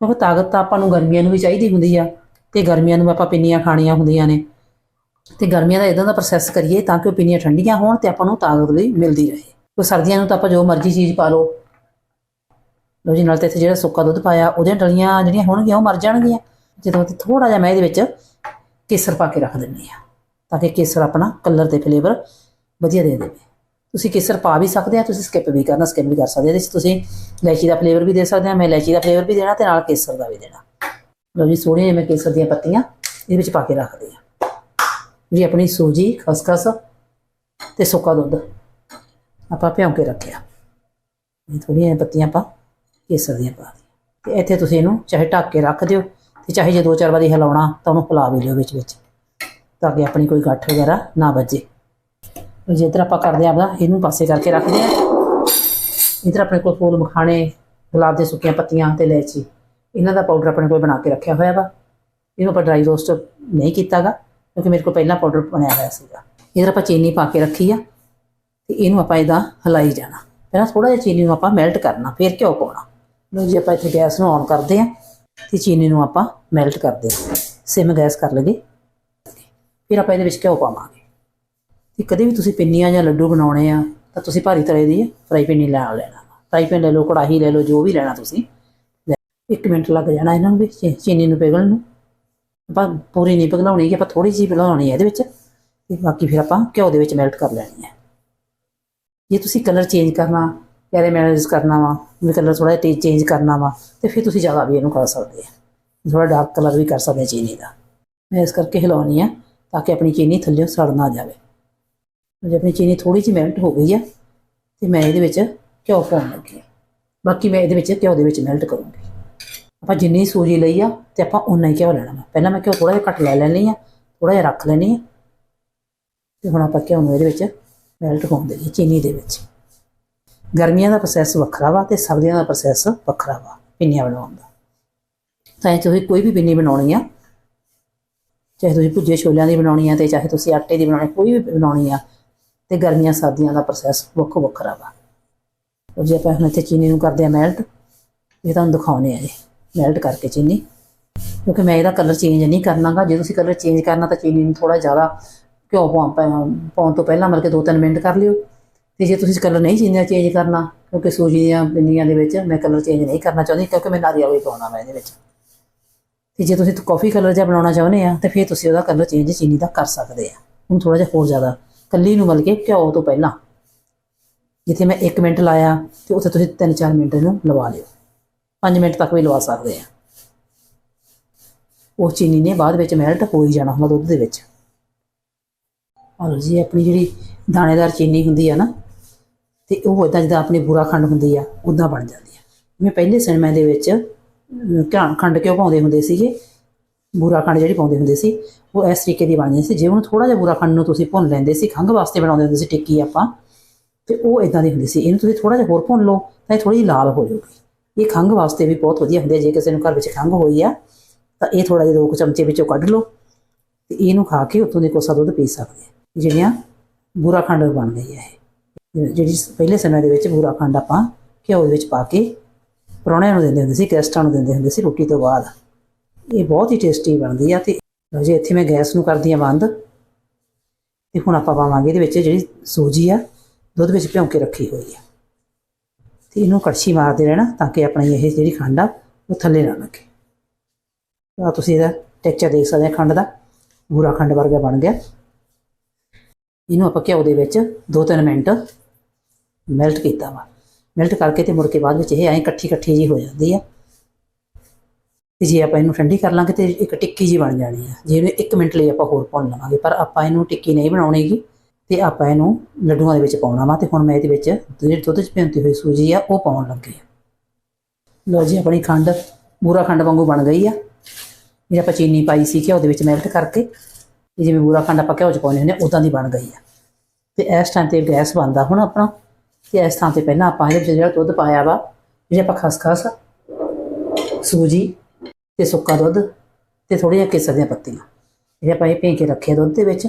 ਕਿਉਂਕਿ ਤਾਕਤ ਤਾਂ ਆਪਾਂ ਨੂੰ ਗਰਮੀਆਂ ਨੂੰ ਵੀ ਚਾਹੀਦੀ ਹੁੰਦੀ ਆ, ਤੇ ਗਰਮੀਆਂ ਨੂੰ ਆਪਾਂ ਪਿੰਨੀਆਂ ਖਾਣੀਆਂ ਹੁੰਦੀਆਂ ਨੇ। ਤੇ ਗਰਮੀਆਂ ਦਾ ਇਦਾਂ ਦਾ ਪ੍ਰੋਸੈਸ ਕਰੀਏ ਤਾਂ ਕਿ ਉਹ ਪਿੰਨੀਆਂ ਠੰਡੀਆਂ ਹੋਣ ਤੇ ਆਪਾਂ ਨੂੰ ਤਾਕਤ ਲਈ ਮਿਲਦੀ ਰਹੇ। ਕੋਈ ਸਰਦੀਆਂ ਨੂੰ ਤਾਂ ਆਪਾਂ ਜੋ ਮਰਜ਼ੀ ਚੀਜ਼ ਪਾ ਲਓ। ਲੋ ਜੀ, ਨਾਲ ਤੇ ਇੱਥੇ ਜਿਹੜਾ ਸੁੱਕਾ ਦੁੱਧ ਪਾਇਆ, ਉਹਦੀਆਂ ਡਲੀਆਂ ਜਿਹੜੀਆਂ ਹੋਣਗੀਆਂ, ਉਹ ਮਰ ਜਾਣਗੀਆਂ। ਜਦੋਂ ਤੇ ਥੋੜਾ ਜਿਹਾ ਮੈਂ ਇਹਦੇ ਵਿੱਚ ਕੇਸਰ ਪਾ ਕੇ ਰੱਖ ਦਿੰਦੀ ਆ ਤਾਂ ਕਿ ਕੇਸਰ ਆਪਣਾ ਕਲਰ ਤੇ ਫਲੇਵਰ ਵਧੀਆ ਦੇ ਦੇਵੇ। ਤੁਸੀਂ ਕੇਸਰ ਪਾ ਵੀ ਸਕਦੇ ਆ ਤੁਸੀਂ ਸਕਿਪ ਵੀ ਕਰਨਾ ਸਕਿਪ ਵੀ ਕਰ ਸਕਦੇ ਆ ਇਹਦੇ ਵਿੱਚ ਤੁਸੀਂ ਇਲਾਇਚੀ ਦਾ ਫਲੇਵਰ ਵੀ ਦੇ ਸਕਦੇ ਆ ਮੈਂ ਇਲਾਇਚੀ ਦਾ ਫਲੇਵਰ ਵੀ ਦੇਣਾ ਤੇ ਨਾਲ ਕੇਸਰ ਦਾ ਵੀ ਦੇਣਾ। ਲਓ ਜੀ, ਸੋਹਣੀਆਂ ਜਿਹੀਆਂ ਮੈਂ ਕੇਸਰ ਦੀਆਂ ਪੱਤੀਆਂ ਇਹਦੇ ਵਿੱਚ ਪਾ ਕੇ ਰੱਖਦੀ ਆ ਜੀ, ਆਪਣੀ ਸੂਜੀ, ਖਸਖਸ ਤੇ ਸੁੱਕਾ ਦੁੱਧ ਆਪਾਂ ਭਿਉਂ ਕੇ ਰੱਖਿਆ। ਇਹ ਥੋੜ੍ਹੀਆਂ ਜਿਹੀਆਂ ਪੱਤੀਆਂ ਆਪਾਂ ਕੇਸਰ ਦੀਆਂ ਪਾ ਦਿੱਤੀਆਂ। ਤੇ ਇੱਥੇ ਤੁਸੀਂ ਇਹਨੂੰ ਚਾਹੇ ਢੱਕ ਕੇ ਰੱਖ ਦਿਓ। ਤੇ ਚਾਹੇ ਜੇ ਦੋ ਚਾਰ ਵਾਰੀ ਹਿਲਾਉਣਾ ਤਾਂ ਉਹਨੂੰ ਹਿਲਾ ਵੀ ਲਿਓ ਵਿੱਚ ਵਿੱਚ ਤਾਂ ਕਿ ਆਪਣੀ ਕੋਈ ਗੱਠ ਵਗੈਰਾ ਨਾ ਵੱਜੇ। ਜੇ ਆਪਾਂ ਕਰਦੇ ਆਂ ਆਪਦਾ, ਇਹਨੂੰ ਪਾਸੇ ਕਰਕੇ ਰੱਖਦੇ ਆਂ ਇੱਧਰ ਆਪਣੇ ਕੋਲ ਫੁੱਲ ਮਖਾਣੇ, ਗੁਲਾਬ ਦੇ ਸੁੱਕੀਆਂ ਪੱਤੀਆਂ ਤੇ ਇਲਾਇਚੀ। ਇਹਨਾਂ ਦਾ ਪਾਊਡਰ ਆਪਣੇ ਕੋਲ ਬਣਾ ਕੇ ਰੱਖਿਆ ਹੋਇਆ ਵਾ। ਇਹਨੂੰ ਆਪਾਂ ਡਰਾਈ ਰੋਸਟ ਨਹੀਂ ਕੀਤਾਗਾ, ਕਿਉਂਕਿ ਮੇਰੇ ਕੋਲ ਪਹਿਲਾਂ ਪਾਊਡਰ ਬਣਿਆ ਹੋਇਆ ਸੀਗਾ। ਇੱਧਰ ਆਪਾਂ ਚੀਨੀ ਪਾ ਕੇ ਰੱਖੀ ਆ ਤੇ ਇਹਨੂੰ ਆਪਾਂ ਇਹਦਾ ਹਲਾਈ ਜਾਣਾ। ਪਹਿਲਾਂ ਥੋੜਾ ਜਿਹਾ ਚੀਨੀ ਨੂੰ ਆਪਾਂ ਮੈਲਟ ਕਰਨਾ, ਫਿਰ ਘਿਓ ਪਾਉਣਾ। ਲਓ ਜੀ, ਆਪਾਂ ਇੱਥੇ ਗੈਸ ਨੂੰ ਔਨ ਕਰਦੇ ਆਂ ਤੇ ਚੀਨੀ ਨੂੰ ਆਪਾਂ ਮੈਲਟ ਕਰਦੇ ਆਂ ਸਿਮ ਗੈਸ ਕਰ ਲਗੇ ਫਿਰ ਆਪਾਂ ਇਹਦੇ ਵਿੱਚ ਘਿਓ ਪਾਵਾਂਗੇ। ਤੇ ਕਦੇ ਵੀ ਤੁਸੀਂ ਪਿੰਨੀਆਂ ਜਾਂ ਲੱਡੂ ਬਣਾਉਣੇ ਆ, ਤਾਂ ਤੁਸੀਂ ਭਾਰੀ ਤਲੇ ਦੀ ਫਰਾਈ ਪੈਨ ਲੈ ਲੈਣਾ। ਫਰਾਈ ਪੈਨ ਲੈ ਲਓ, ਕੜਾਹੀ ਲੈ ਲਓ, ਜੋ ਵੀ ਲੈਣਾ ਤੁਸੀਂ। ਲੈ- ਇੱਕ ਮਿੰਟ ਲੱਗ ਜਾਣਾ ਇਹਨਾਂ ਨੂੰ ਵੀ ਚੀਨੀ ਨੂੰ ਪਿਘਲਣ ਨੂੰ। ਆਪਾਂ ਪੂਰੀ ਨਹੀਂ ਪਿਘਲਾਉਣੀ ਕਿ ਆਪਾਂ ਥੋੜੀ ਜਿਹੀ ਪਿਘਲਾਉਣੀ ਹੈ ਇਹਦੇ ਵਿੱਚ। ਤੇ ਬਾਕੀ ਫਿਰ ਆਪਾਂ ਘਿਓ ਦੇ ਵਿੱਚ ਮੈਲਟ ਕਰ ਲੈਣੀ ਹੈ ਜੇ ਤੁਸੀਂ ਕਲਰ ਚੇਂਜ ਕਰਨਾ ਕੈਰੇਮਲਾਈਜ਼ ਕਰਨਾ ਵਾ, ਵੀ ਕਲਰ ਥੋੜਾ ਜਿਹਾ ਚੇਂਜ ਕਰਨਾ ਵਾ, ਤੇ ਫਿਰ ਤੁਸੀਂ ਜ਼ਿਆਦਾ ਵੀ ਇਹਨੂੰ ਕਰ ਸਕਦੇ ਆ। ਥੋੜਾ ਡਾਰਕ ਕਲਰ ਵੀ ਕਰ ਸਕਦੇ ਚੀਨੀ ਦਾ। ਮੈਂ ਇਸ ਕਰਕੇ ਹਿਲਾਉਣੀ ਆ, ਤਾਂ ਕਿ ਆਪਣੀ ਚੀਨੀ ਥੱਲੇ ਸੜ ਨਾ ਜਾਵੇ। ਜੇ ਆਪਣੀ ਚੀਨੀ ਥੋੜੀ ਜਿਹੀ ਮੈਲਟ ਹੋ ਗਈ ਆ, ਤੇ ਮੈਂ ਇਹਦੇ ਵਿੱਚ ਘਿਓ ਪਾਉਣ ਲੱਗੀ ਹਾਂ ਬਾਕੀ ਮੈਂ ਇਹਦੇ ਵਿੱਚ ਘਿਓ ਦੇ ਵਿੱਚ ਮੈਲਟ ਕਰੂੰਗੀ। ਆਪਾਂ ਜਿੰਨੀ ਸੂਜੀ ਲਈ ਆ, ਤੇ ਆਪਾਂ ਉਨਾ ਹੀ ਘਿਓ ਲੈਣਾ ਵਾ। ਪਹਿਲਾਂ ਮੈਂ ਘਿਓ ਥੋੜਾ ਜਿਹਾ ਘੱਟ ਲੈ ਲੈਣੀ ਆ ਥੋੜਾ ਜਿਹਾ ਰੱਖ ਲੈਣੀ ਆ, ਤੇ ਹੁਣ ਆਪਾਂ ਘਿਓ ਨੂੰ ਇਹਦੇ ਵਿੱਚ ਮੈਲਟ ਹੋਣ ਦੇਣੀ ਚੀਨੀ ਦੇ ਵਿੱਚ। ਗਰਮੀਆਂ ਦਾ ਪ੍ਰੋਸੈਸ ਵੱਖਰਾ ਵਾ ਤੇ ਸਰਦੀਆਂ ਦਾ ਪ੍ਰੋਸੈਸ ਵੱਖਰਾ ਵਾ ਪਿੰਨੀਆਂ ਬਣਾਉਣ ਦਾ। ਤਾਂ ਇਹ ਤੁਸੀਂ ਕੋਈ ਵੀ ਪਿੰਨੀ ਬਣਾਉਣੀ ਆ, ਚਾਹੇ ਤੁਸੀਂ ਭੁੱਜੇ ਛੋਲਿਆਂ ਦੀ ਬਣਾਉਣੀ ਆ ਤੇ ਚਾਹੇ ਤੁਸੀਂ ਆਟੇ ਦੀ ਬਣਾਉਣੀ ਕੋਈ ਵੀ ਬਣਾਉਣੀ ਆ, ਤੇ ਗਰਮੀਆਂ ਸਰਦੀਆਂ ਦਾ ਪ੍ਰੋਸੈਸ ਵੱਖੋ ਵੱਖਰਾ ਵਾ। ਉਹ ਜੇ, ਆਪਾਂ ਹੁਣ ਇੱਥੇ ਚੀਨੀ ਨੂੰ ਕਰਦੇ ਆ ਮੈਲਟ ਇਹ ਤੁਹਾਨੂੰ ਦਿਖਾਉਣੇ ਆ ਜੀ ਮੈਲਟ ਕਰਕੇ ਚੀਨੀ। ਕਿਉਂਕਿ ਮੈਂ ਇਹਦਾ ਕਲਰ ਚੇਂਜ ਨਹੀਂ ਕਰਨਾਗਾ। ਜੇ ਤੁਸੀਂ ਕਲਰ ਚੇਂਜ ਕਰਨਾ ਤਾਂ ਚੀਨੀ ਨੂੰ ਥੋੜਾ ਜ਼ਿਆਦਾ ਘਿਓ ਪਾਉਣ ਪਾਉਣ ਤੋਂ ਪਹਿਲਾਂ ਮਤਲਬ ਕਿ 2-3 ਮਿੰਟ ਕਰ ਲਿਓ। ਤੇ ਜੇ ਤੁਸੀਂ ਕਲਰ ਨਹੀਂ ਚੀਨੀ ਚੇਂਜ ਕਰਨਾ, ਕਿਉਂਕਿ ਸੂਜੀ ਦੀਆਂ ਪਿੰਨੀਆਂ ਦੇ ਵਿੱਚ ਮੈਂ ਕਲਰ ਚੇਂਜ ਨਹੀਂ ਕਰਨਾ ਚਾਹੁੰਦੀ, ਕਿਉਂਕਿ ਮੈਂ ਨਾਰੀਅਲ ਵੀ ਪਾਉਣਾ ਮੈਂ ਇਹਦੇ ਵਿੱਚ। ਤੇ ਜੇ ਤੁਸੀਂ ਕਾਫੀ ਕਲਰ ਜਿਹਾ ਬਣਾਉਣਾ ਚਾਹੁੰਦੇ ਆ, ਤੇ ਫਿਰ ਤੁਸੀਂ ਉਹਦਾ ਕਲਰ ਚੇਂਜ ਚੀਨੀ ਦਾ ਕਰ ਸਕਦੇ ਆ। ਹੁਣ ਥੋੜਾ ਜਿਹਾ ਹੋਰ ਜ਼ਿਆਦਾ, ਕੱਲੀ ਨੂੰ ਮਤਲਬ ਕਿ ਘਿਓ ਤੋਂ ਪਹਿਲਾਂ। ਜਿੱਥੇ ਮੈਂ 1 ਮਿੰਟ ਲਾਇਆ, ਤੇ ਉੱਥੇ ਤੁਸੀਂ 3-4 ਮਿੰਟ ਇਹਨੂੰ ਲਵਾ ਲਿਓ। 5 ਮਿੰਟ ਤੱਕ ਵੀ ਲਵਾ ਸਕਦੇ ਆ। ਉਹ ਚੀਨੀ ਨੇ ਬਾਅਦ ਵਿੱਚ ਮੈਲਟ ਹੋ ਹੀ ਜਾਣਾ ਹੁੰਦਾ ਦੁੱਧ ਦੇ ਵਿੱਚ। ਔਰ ਜੀ ਆਪਣੀ ਜਿਹੜੀ ਦਾਣੇਦਾਰ ਚੀਨੀ ਹੁੰਦੀ ਆ ਨਾ ਤੇ ਉਹ ਇਦਾਂ ਜਿੱਦਾਂ ਆਪਣੀ ਬੁਰਾ ਖੰਡ ਹੁੰਦੀ ਆ ਉਦਾਂ ਬਣ ਜਾਂਦੀ ਆ। ਜਿਵੇਂ ਪਹਿਲੇ ਸਿਨੇਮਾ ਦੇ ਵਿੱਚ ਅਮ, ਘਾਣ ਖੰਡ ਕਿਉਂ ਪਾਉਂਦੇ ਹੁੰਦੇ ਸੀਗੇ? ਬੁਰਾ ਖੰਡ ਜਿਹੜੀ ਪਾਉਂਦੇ ਹੁੰਦੇ ਸੀ ਉਹ ਇਸ ਤਰੀਕੇ ਦੀ ਬਣਦੀ ਸੀ। ਜੇ ਉਹਨੂੰ ਥੋੜਾ ਜਿਹਾ ਬੁਰਾ ਖੰਡ ਨੂੰ ਤੁਸੀਂ ਭੁੰਨ ਲੈਂਦੇ ਸੀ ਖੰਘ ਵਾਸਤੇ ਬਣਾਉਂਦੇ ਹੁੰਦੇ ਸੀ ਟਿੱਕੀ ਆਪਾਂ ਤੇ ਉਹ ਇਦਾਂ ਦੀ ਹੁੰਦੀ ਸੀ। ਇਹਨੂੰ ਤੁਸੀਂ ਥੋੜਾ ਜਿਹਾ ਹੋਰ ਭੁੰਨ ਲਓ ਤਾਂ ਇਹ ਥੋੜੀ ਜਿਹੀ ਲਾਲ ਹੋ ਜਾਊਗੀ। ਇਹ ਖੰਘ ਵਾਸਤੇ ਵੀ ਬਹੁਤ ਵਧੀਆ ਹੁੰਦੀ ਹੈ ਜੇ ਕਿਸੇ ਨੂੰ ਘਰ ਵਿੱਚ ਖੰਘ ਹੋਈ ਆ ਤਾਂ ਇਹ ਥੋੜਾ ਜਿਹਾ ਦੋ ਕੁ ਚਮਚੇ ਵਿੱਚੋਂ ਕੱਢ ਲਓ ਤੇ ਇਹਨੂੰ ਖਾ ਕੇ ਉਤੋਂ ਦੇ ਕੋਸਾ ਦੁੱਧ ਪੀ ਸਕਦੇ ਆ। ਇਹ ਜਿਹੜੀਆਂ ਬੁਰਾ ਖੰਡ ਬਣ ਗਈ ਹੈ ਇਹ। ਜਿਹੜੀ ਪਹਿਲੇ ਸਮੇਂ ਦੇ ਵਿੱਚ ਬੂਰਾ ਖੰਡ ਆਪਾਂ ਘਿਓ ਦੇ ਵਿੱਚ ਪਾ ਕੇ ਪਰੌਣਿਆਂ ਨੂੰ ਦਿੰਦੇ ਹੁੰਦੇ ਸੀ, ਗੈਸਟਾਂ ਨੂੰ ਦਿੰਦੇ ਹੁੰਦੇ ਸੀ ਰੋਟੀ ਤੋਂ ਬਾਅਦ। ਇਹ ਬਹੁਤ ਹੀ ਟੇਸਟੀ ਬਣਦੀ ਆ ਤੇ ਜੇ, ਇੱਥੇ ਮੈਂ ਗੈਸ ਨੂੰ ਕਰਦੀ ਆ ਬੰਦ। ਤੇ ਹੁਣ ਆਪਾਂ ਪਾਵਾਂਗੇ ਇਹਦੇ ਵਿੱਚ ਜਿਹੜੀ ਸੂਜੀ ਆ, ਦੁੱਧ ਵਿੱਚ ਭਿਉਂ ਕੇ ਰੱਖੀ ਹੋਈ ਆ। ਤੇ ਇਹਨੂੰ ਕੜਛੀ ਮਾਰਦੇ ਰਹਿਣਾ ਤਾਂ ਕਿ ਆਪਣੀ ਇਹ ਜਿਹੜੀ ਖੰਡ ਆ, ਉਹ ਥੱਲੇ ਨਾ ਲੱਗੇ। ਆ ਤੁਸੀਂ ਇਹਦਾ ਟੈਕਸਚਰ ਦੇਖ ਸਕਦੇ ਆ ਖੰਡ ਦਾ, ਬੂਰਾ ਖੰਡ ਵਰਗਾ ਬਣ ਗਿਆ। ਇਹਨੂੰ ਆਪਾਂ ਘਿਓ ਦੇ ਵਿੱਚ 2-3 ਮਿੰਟ ਮੈਲਟ ਕੀਤਾ ਵਾ। ਮੈਲਟ ਕਰਕੇ ਤੇ ਮੁੜ ਕੇ ਬਾਅਦ ਵਿੱਚ ਇਹ ਐਂ ਇਕੱਠੀ ਇਕੱਠੀ ਜੀ ਹੋ ਜਾਂਦੀ ਆ। ਤੇ ਜੇ ਆਪਾਂ ਇਹਨੂੰ ਠੰਡੀ ਕਰ ਲਾਂਗੇ ਤੇ ਇੱਕ ਟਿੱਕੀ ਜੀ ਬਣ ਜਾਣੀ ਆ। ਜੇ ਇਹਨੂੰ 1 ਮਿੰਟ ਲਈ ਆਪਾਂ ਹੋਰ ਭੁੰਨ ਲਵਾਂਗੇ, ਪਰ ਆਪਾਂ ਇਹਨੂੰ ਟਿੱਕੀ ਨਹੀਂ ਬਣਾਉਣੀਗੀ ਤੇ ਆਪਾਂ ਇਹਨੂੰ ਲੱਡੂਆਂ ਦੇ ਵਿੱਚ ਪਾਉਣਾ ਵਾ ਤੇ ਹੁਣ ਮੈਂ ਇਹਦੇ ਵਿੱਚ ਜਿਹੜੀ ਦੁੱਧ ਚ ਭਿਉਂਤੀ ਹੋਈ ਸੂਜੀ ਆ, ਉਹ ਪਾਉਣ ਲੱਗੇ ਆ। ਲਓ ਜੀ, ਆਪਣੀ ਖੰਡ ਬੂਰਾ ਖੰਡ ਵਾਂਗੂ ਬਣ ਗਈ ਆ। ਇਹ ਆਪਾਂ ਚੀਨੀ ਪਾਈ ਸੀ ਘਿਓ ਦੇ ਵਿੱਚ ਮੈਲਟ ਕਰਕੇ। ਇਹ ਜਿਵੇਂ ਬੂਰਾ ਖੰਡ ਆਪਾਂ ਘਿਓ ਚ ਪਾਉਂਦੇ ਹੁੰਦੇ ਆ ਉਦਾਂ ਦੀ ਬਣ ਗਈ ਆ। ਤੇ ਇਸ ਟਾਈਮ ਤੇ ਗੈਸ ਬੰਦਾ ਹੁਣ ਆਪਣਾ। ਤੇ ਇਸ ਥਾਂ ਤੇ ਪਹਿਲਾਂ ਆਪਾਂ ਇਹਦੇ ਵਿੱਚ ਜਿਹੜਾ ਦੁੱਧ ਪਾਇਆ ਵਾ ਜਿਹੜੇ ਆਪਾਂ ਖਸਖਸ ਸੂਜੀ ਤੇ ਸੁੱਕਾ ਦੁੱਧ ਤੇ ਥੋੜ੍ਹੀਆਂ ਕੇਸਰ ਦੀਆਂ ਪੱਤੀਆਂ। ਇਹ ਆਪਾਂ ਇਹ ਭੇ ਕੇ ਰੱਖੇ ਦੁੱਧ ਦੇ ਵਿੱਚ,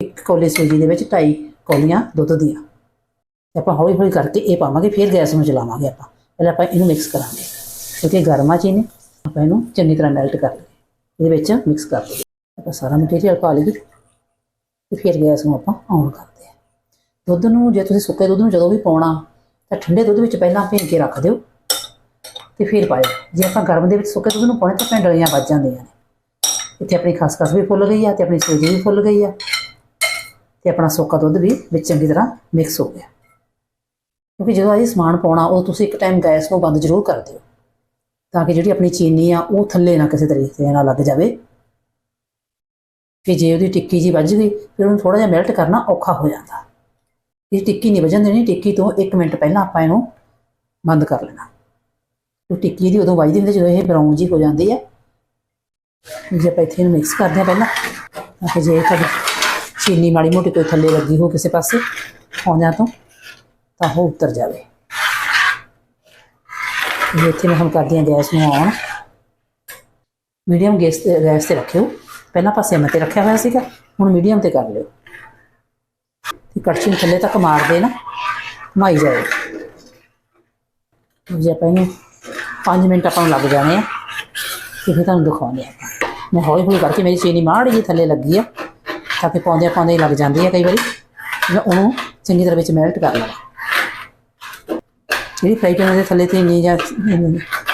ਇੱਕ ਕੌਲੀ ਸੂਜੀ ਦੇ ਵਿੱਚ ਢਾਈ ਕੌਲੀਆਂ ਦੁੱਧ ਦੀਆਂ। ਤੇ ਆਪਾਂ ਹੌਲੀ ਹੌਲੀ ਕਰਕੇ ਇਹ ਪਾਵਾਂਗੇ, ਫਿਰ ਗੈਸ ਨੂੰ ਚਲਾਵਾਂਗੇ ਆਪਾਂ। ਪਹਿਲਾਂ ਆਪਾਂ ਇਹਨੂੰ ਮਿਕਸ ਕਰਾਂਗੇ, ਕਿਉਂਕਿ ਗਰਮਾ ਨੇ ਆਪਾਂ ਇਹਨੂੰ ਚੰਗੀ ਤਰ੍ਹਾਂ ਮੈਲਟ ਕਰ ਲਈਏ। ਇਹਦੇ ਵਿੱਚ ਮਿਕਸ ਕਰ ਲਈਏ। ਆਪਾਂ ਸਾਰਾ ਮਟੀਰੀਅਲ ਪਾ ਲਈਏ ਤੇ ਫਿਰ ਗੈਸ ਨੂੰ ਆਪਾਂ ਔਨ ਕਰ ਦੁੱਧ ਨੂੰ, ਜੇ ਤੁਸੀਂ ਸੁੱਕੇ ਦੁੱਧ ਨੂੰ ਜਦੋਂ ਵੀ ਪਾਉਣਾ, ਤਾਂ ਠੰਡੇ ਦੁੱਧ ਵਿੱਚ ਪਹਿਲਾਂ ਭੇਜ ਕੇ ਰੱਖ ਦਿਓ ਤੇ ਫਿਰ ਪਾਇਓ। ਜੇ ਆਪਾਂ ਗਰਮ ਦੇ ਵਿੱਚ ਸੁੱਕੇ ਦੁੱਧ ਨੂੰ ਪਾਉਣੇ ਤਾਂ ਪਿੰਡਲੀਆਂ ਵੱਜ ਜਾਂਦੀਆਂ ਨੇ। ਇੱਥੇ ਆਪਣੀ ਖਸਖਸ ਵੀ ਫੁੱਲ ਗਈ ਆ ਤੇ ਆਪਣੀ ਸੂਜੀ ਵੀ ਫੁੱਲ ਗਈ ਆ ਤੇ ਆਪਣਾ ਸੁੱਕਾ ਦੁੱਧ ਵੀ ਵਿੱਚ ਚੰਗੀ ਤਰ੍ਹਾਂ ਮਿਕਸ ਹੋ ਗਿਆ। ਕਿਉਂਕਿ ਜਦੋਂ ਅਸੀਂ ਸਮਾਨ ਪਾਉਣਾ, ਉਹ ਤੁਸੀਂ ਇੱਕ ਟਾਈਮ ਗੈਸ ਨੂੰ ਬੰਦ ਜ਼ਰੂਰ ਕਰ ਦਿਓ। ਤਾਂ ਕਿ ਜਿਹੜੀ ਆਪਣੀ ਚੀਨੀ ਆ, ਉਹ ਥੱਲੇ ਨਾ ਕਿਸੇ ਤਰੀਕੇ ਨਾਲ ਲੱਗ ਜਾਵੇ। ਕਿ ਜੇ ਉਹਦੀ ਟਿੱਕੀ ਜੀ ਵੱਜ ਗਈ, ਫਿਰ ਉਹਨੂੰ ਥੋੜਾ ਜਿਹਾ ਮੈਲਟ ਕਰਨਾ ਔਖਾ ਹੋ ਜਾਂਦਾ। ਇਹ ਟਿੱਕੀ ਨਹੀਂ ਵਜਣ ਦੇਣੀ, ਟਿੱਕੀ ਤੋਂ 1 ਮਿੰਟ ਪਹਿਲਾਂ ਆਪਾਂ ਇਹਨੂੰ ਬੰਦ ਕਰ ਲੈਣਾ। ਉਹ ਟਿੱਕੀ ਦੀ ਉਦੋਂ ਵੱਜਦੀ ਹੁੰਦੀ ਜਦੋਂ ਇਹ ਬਰਾਊਨ ਜੀ ਹੋ ਜਾਂਦੀ ਹੈ ਜੇ ਆਪਾਂ ਇੱਥੇ ਇਹਨੂੰ ਮਿਕਸ ਕਰਦੇ ਹਾਂ ਪਹਿਲਾਂ, ਤਾਂ ਕਿ ਜੇ ਤੁਹਾਡੀ ਚੀਨੀ ਮਾੜੀ ਮੋਟੀ ਕੋਈ ਥੱਲੇ ਲੱਗੀ ਹੋ ਕਿਸੇ ਪਾਸੇ ਪੌਂਦਿਆਂ ਤੋਂ, ਤਾਂ ਉਹ ਉਤਰ ਜਾਵੇ। ਇਹ ਇੱਥੇ ਮੈਂ ਹੁਣ ਕਰਦੀ ਹਾਂ ਗੈਸ ਨੂੰ ਆਨ। ਮੀਡੀਅਮ ਗੈਸ ਤੇ ਗੈਸ ਤੇ ਰੱਖਿਓ। ਪਹਿਲਾਂ ਪਾਸੇ ਮੈਂ ਤੇ ਰੱਖਿਆ ਹੋਇਆ ਸੀਗਾ, ਹੁਣ ਮੀਡੀਅਮ ਤੇ ਕਰ ਲਿਓ। ਤੇ ਕੜਛੀ ਨੂੰ ਥੱਲੇ ਤੱਕ ਮਾਰ ਨਾ ਮਾਈ ਜਾਏ ਜੇ ਆਪਾਂ ਇਹਨੂੰ 5 ਮਿੰਟ ਆਪਾਂ ਨੂੰ ਲੱਗ ਜਾਣੇ ਆ, ਤੇ ਫਿਰ ਤੁਹਾਨੂੰ ਦਿਖਾਉਂਦੇ ਆ ਮੈਂ ਹੌਲੀ ਹੌਲੀ ਕਰਕੇ ਮੇਰੀ ਚੀਨੀ ਮਾੜੀ ਜਿਹੀ ਥੱਲੇ ਲੱਗੀ ਆ, ਤਾਂ ਕਿ ਪਾਉਂਦੇ ਪਾਉਂਦੇ ਲੱਗ ਜਾਂਦੀ ਆ ਕਈ ਵਾਰੀ। ਮੈਂ ਉਹਨੂੰ ਚੰਗੀ ਤਰ੍ਹਾਂ ਵਿੱਚ ਮੈਲਟ ਕਰ ਲਵਾਂ ਜਿਹੜੀ ਫਰਾਈ ਪੈਨ ਦੇ ਥੱਲੇ ਤੇ ਇੰਨੀ ਜਾਂ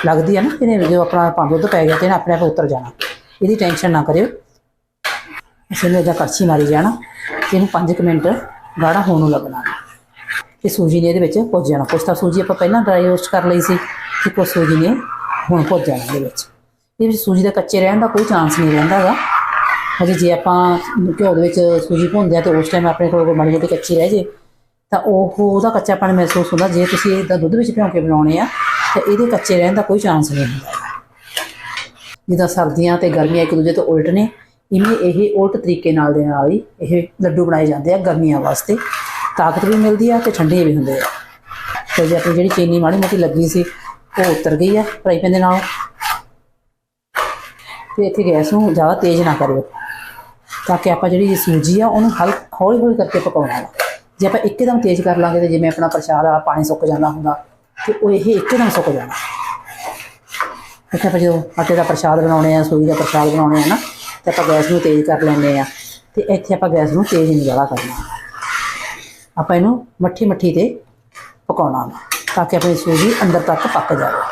ਲੱਗਦੀ ਆ ਨਾ, ਇਹਨੇ ਜੋ ਆਪਣਾ ਪਾ ਦੁੱਧ ਪੈ ਗਿਆ ਤੇ ਨਾ ਆਪਣੇ ਆਪ ਉਤਰ ਜਾਣਾ। ਇਹਦੀ ਟੈਨਸ਼ਨ ਨਾ ਕਰਿਓ। ਅਸੀਂ ਨੇ ਇਹਦਾ ਕੜਛੀ ਮਾਰੀ ਜਾਣਾ, ਤੇ ਇਹਨੂੰ 5 ਮਿੰਟ ਗਾੜਾ ਹੋਣ ਨੂੰ ਲੱਗਣਾ। ਤੇ ਸੂਜੀ ਨੇ ਇਹਦੇ ਵਿੱਚ ਭੁੱਜ ਜਾਣਾ। ਕੁਛ ਤਾਂ ਸੂਜੀ ਆਪਾਂ ਪਹਿਲਾਂ ਡਰਾਈ ਰੋਸਟ ਕਰ ਲਈ ਸੀ ਕਿ ਕੁਛ ਸੂਜੀ ਨੇ ਹੁਣ ਭੁੱਜ ਜਾਣਾ ਇਹਦੇ ਵਿੱਚ। ਇਹਦੇ ਵਿੱਚ ਸੂਜੀ ਦਾ ਕੱਚੇ ਰਹਿਣ ਦਾ ਕੋਈ ਚਾਂਸ ਨਹੀਂ ਰਹਿੰਦਾ ਹੈਗਾ ਹਜੇ ਜੇ ਆਪਾਂ ਘਿਓ ਦੇ ਵਿੱਚ ਸੂਜੀ ਭੁੰਨਦੇ ਆ ਤੇ ਉਸ ਟਾਈਮ ਆਪਣੇ ਕੋਲ ਮਾੜੀ ਮੋਟੀ ਕੱਚੀ ਰਹਿ ਜੇ, ਤਾਂ ਉਹ, ਉਹਦਾ ਕੱਚਾਪਣ ਮਹਿਸੂਸ ਹੁੰਦਾ। ਜੇ ਤੁਸੀਂ ਇਹਦਾ ਦੁੱਧ ਵਿੱਚ ਭਿਉਂ ਕੇ ਬਣਾਉਣੇ ਆ, ਤਾਂ ਇਹਦੇ ਕੱਚੇ ਰਹਿਣ ਦਾ ਕੋਈ ਚਾਂਸ ਨਹੀਂ ਹੁੰਦਾ। ਹੈਗਾ। ਜਿੱਦਾਂ ਸਰਦੀਆਂ ਤੇ ਗਰਮੀਆਂ ਇੱਕ ਦੂਜੇ ਤੋਂ ਉਲਟ ਨੇ ਇਵੇਂ ਇਹ ਉਲਟ ਤਰੀਕੇ ਨਾਲ ਦੇ ਨਾਲ ਹੀ ਇਹ ਲੱਡੂ ਬਣਾਏ ਜਾਂਦੇ ਆ ਗਰਮੀਆਂ ਵਾਸਤੇ। ਤਾਕਤ ਵੀ ਮਿਲਦੀ ਆ ਤੇ ਠੰਡੇ ਵੀ ਹੁੰਦੇ ਆ ਤੇ ਜੇ ਆਪਣੀ ਜਿਹੜੀ ਚੀਨੀ ਮਾੜੀ ਮੋਟੀ ਲੱਗੀ ਸੀ, ਉਹ ਉਤਰ ਗਈ ਆ ਫਰਾਈ ਪੈਨ ਦੇ ਨਾਲ। ਤੇ ਇੱਥੇ ਗੈਸ ਨੂੰ ਜ਼ਿਆਦਾ ਤੇਜ਼ ਨਾ ਕਰਿਓ, ਤਾਂ ਕਿ ਆਪਾਂ ਜਿਹੜੀ ਸੂਜੀ ਆ, ਉਹਨੂੰ ਹਲ ਹੌਲੀ ਹੌਲੀ ਕਰਕੇ ਪਕਾਉਣਾ ਵਾ। ਜੇ ਆਪਾਂ ਇੱਕਦਮ ਤੇਜ਼ ਕਰ ਲਾਂਗੇ ਤੇ ਜਿਵੇਂ ਆਪਣਾ ਪ੍ਰਸ਼ਾਦ ਆ, ਪਾਣੀ ਸੁੱਕ ਜਾਂਦਾ ਹੁੰਦਾ, ਤੇ ਉਹ ਇਹ ਇੱਕਦਮ ਸੁੱਕ ਜਾਣਾ। ਇੱਥੇ ਆਪਾਂ ਜਦੋਂ ਆਟੇ ਦਾ ਪ੍ਰਸ਼ਾਦ ਬਣਾਉਣੇ ਆ, ਸੂਜੀ ਦਾ ਪ੍ਰਸ਼ਾਦ ਬਣਾਉਣੇ ਆ ਨਾ ਤੇ ਆਪਾਂ ਗੈਸ ਨੂੰ ਤੇਜ਼ ਕਰ ਲੈਂਦੇ ਆ ਤੇ ਇੱਥੇ ਆਪਾਂ ਗੈਸ ਨੂੰ ਤੇਜ਼ ਨਹੀਂ ਜ਼ਿਆਦਾ ਕਰਨਾ। ਆਪਾਂ ਇਹਨੂੰ ਮੱਠੀ ਮੱਠੀ ਤੇ ਪਕਾਉਣਾ ਤਾਂ ਕਿ ਆਪਣੀ ਸੂਜੀ ਅੰਦਰ ਤੱਕ ਪੱਕ ਜਾਵੇ।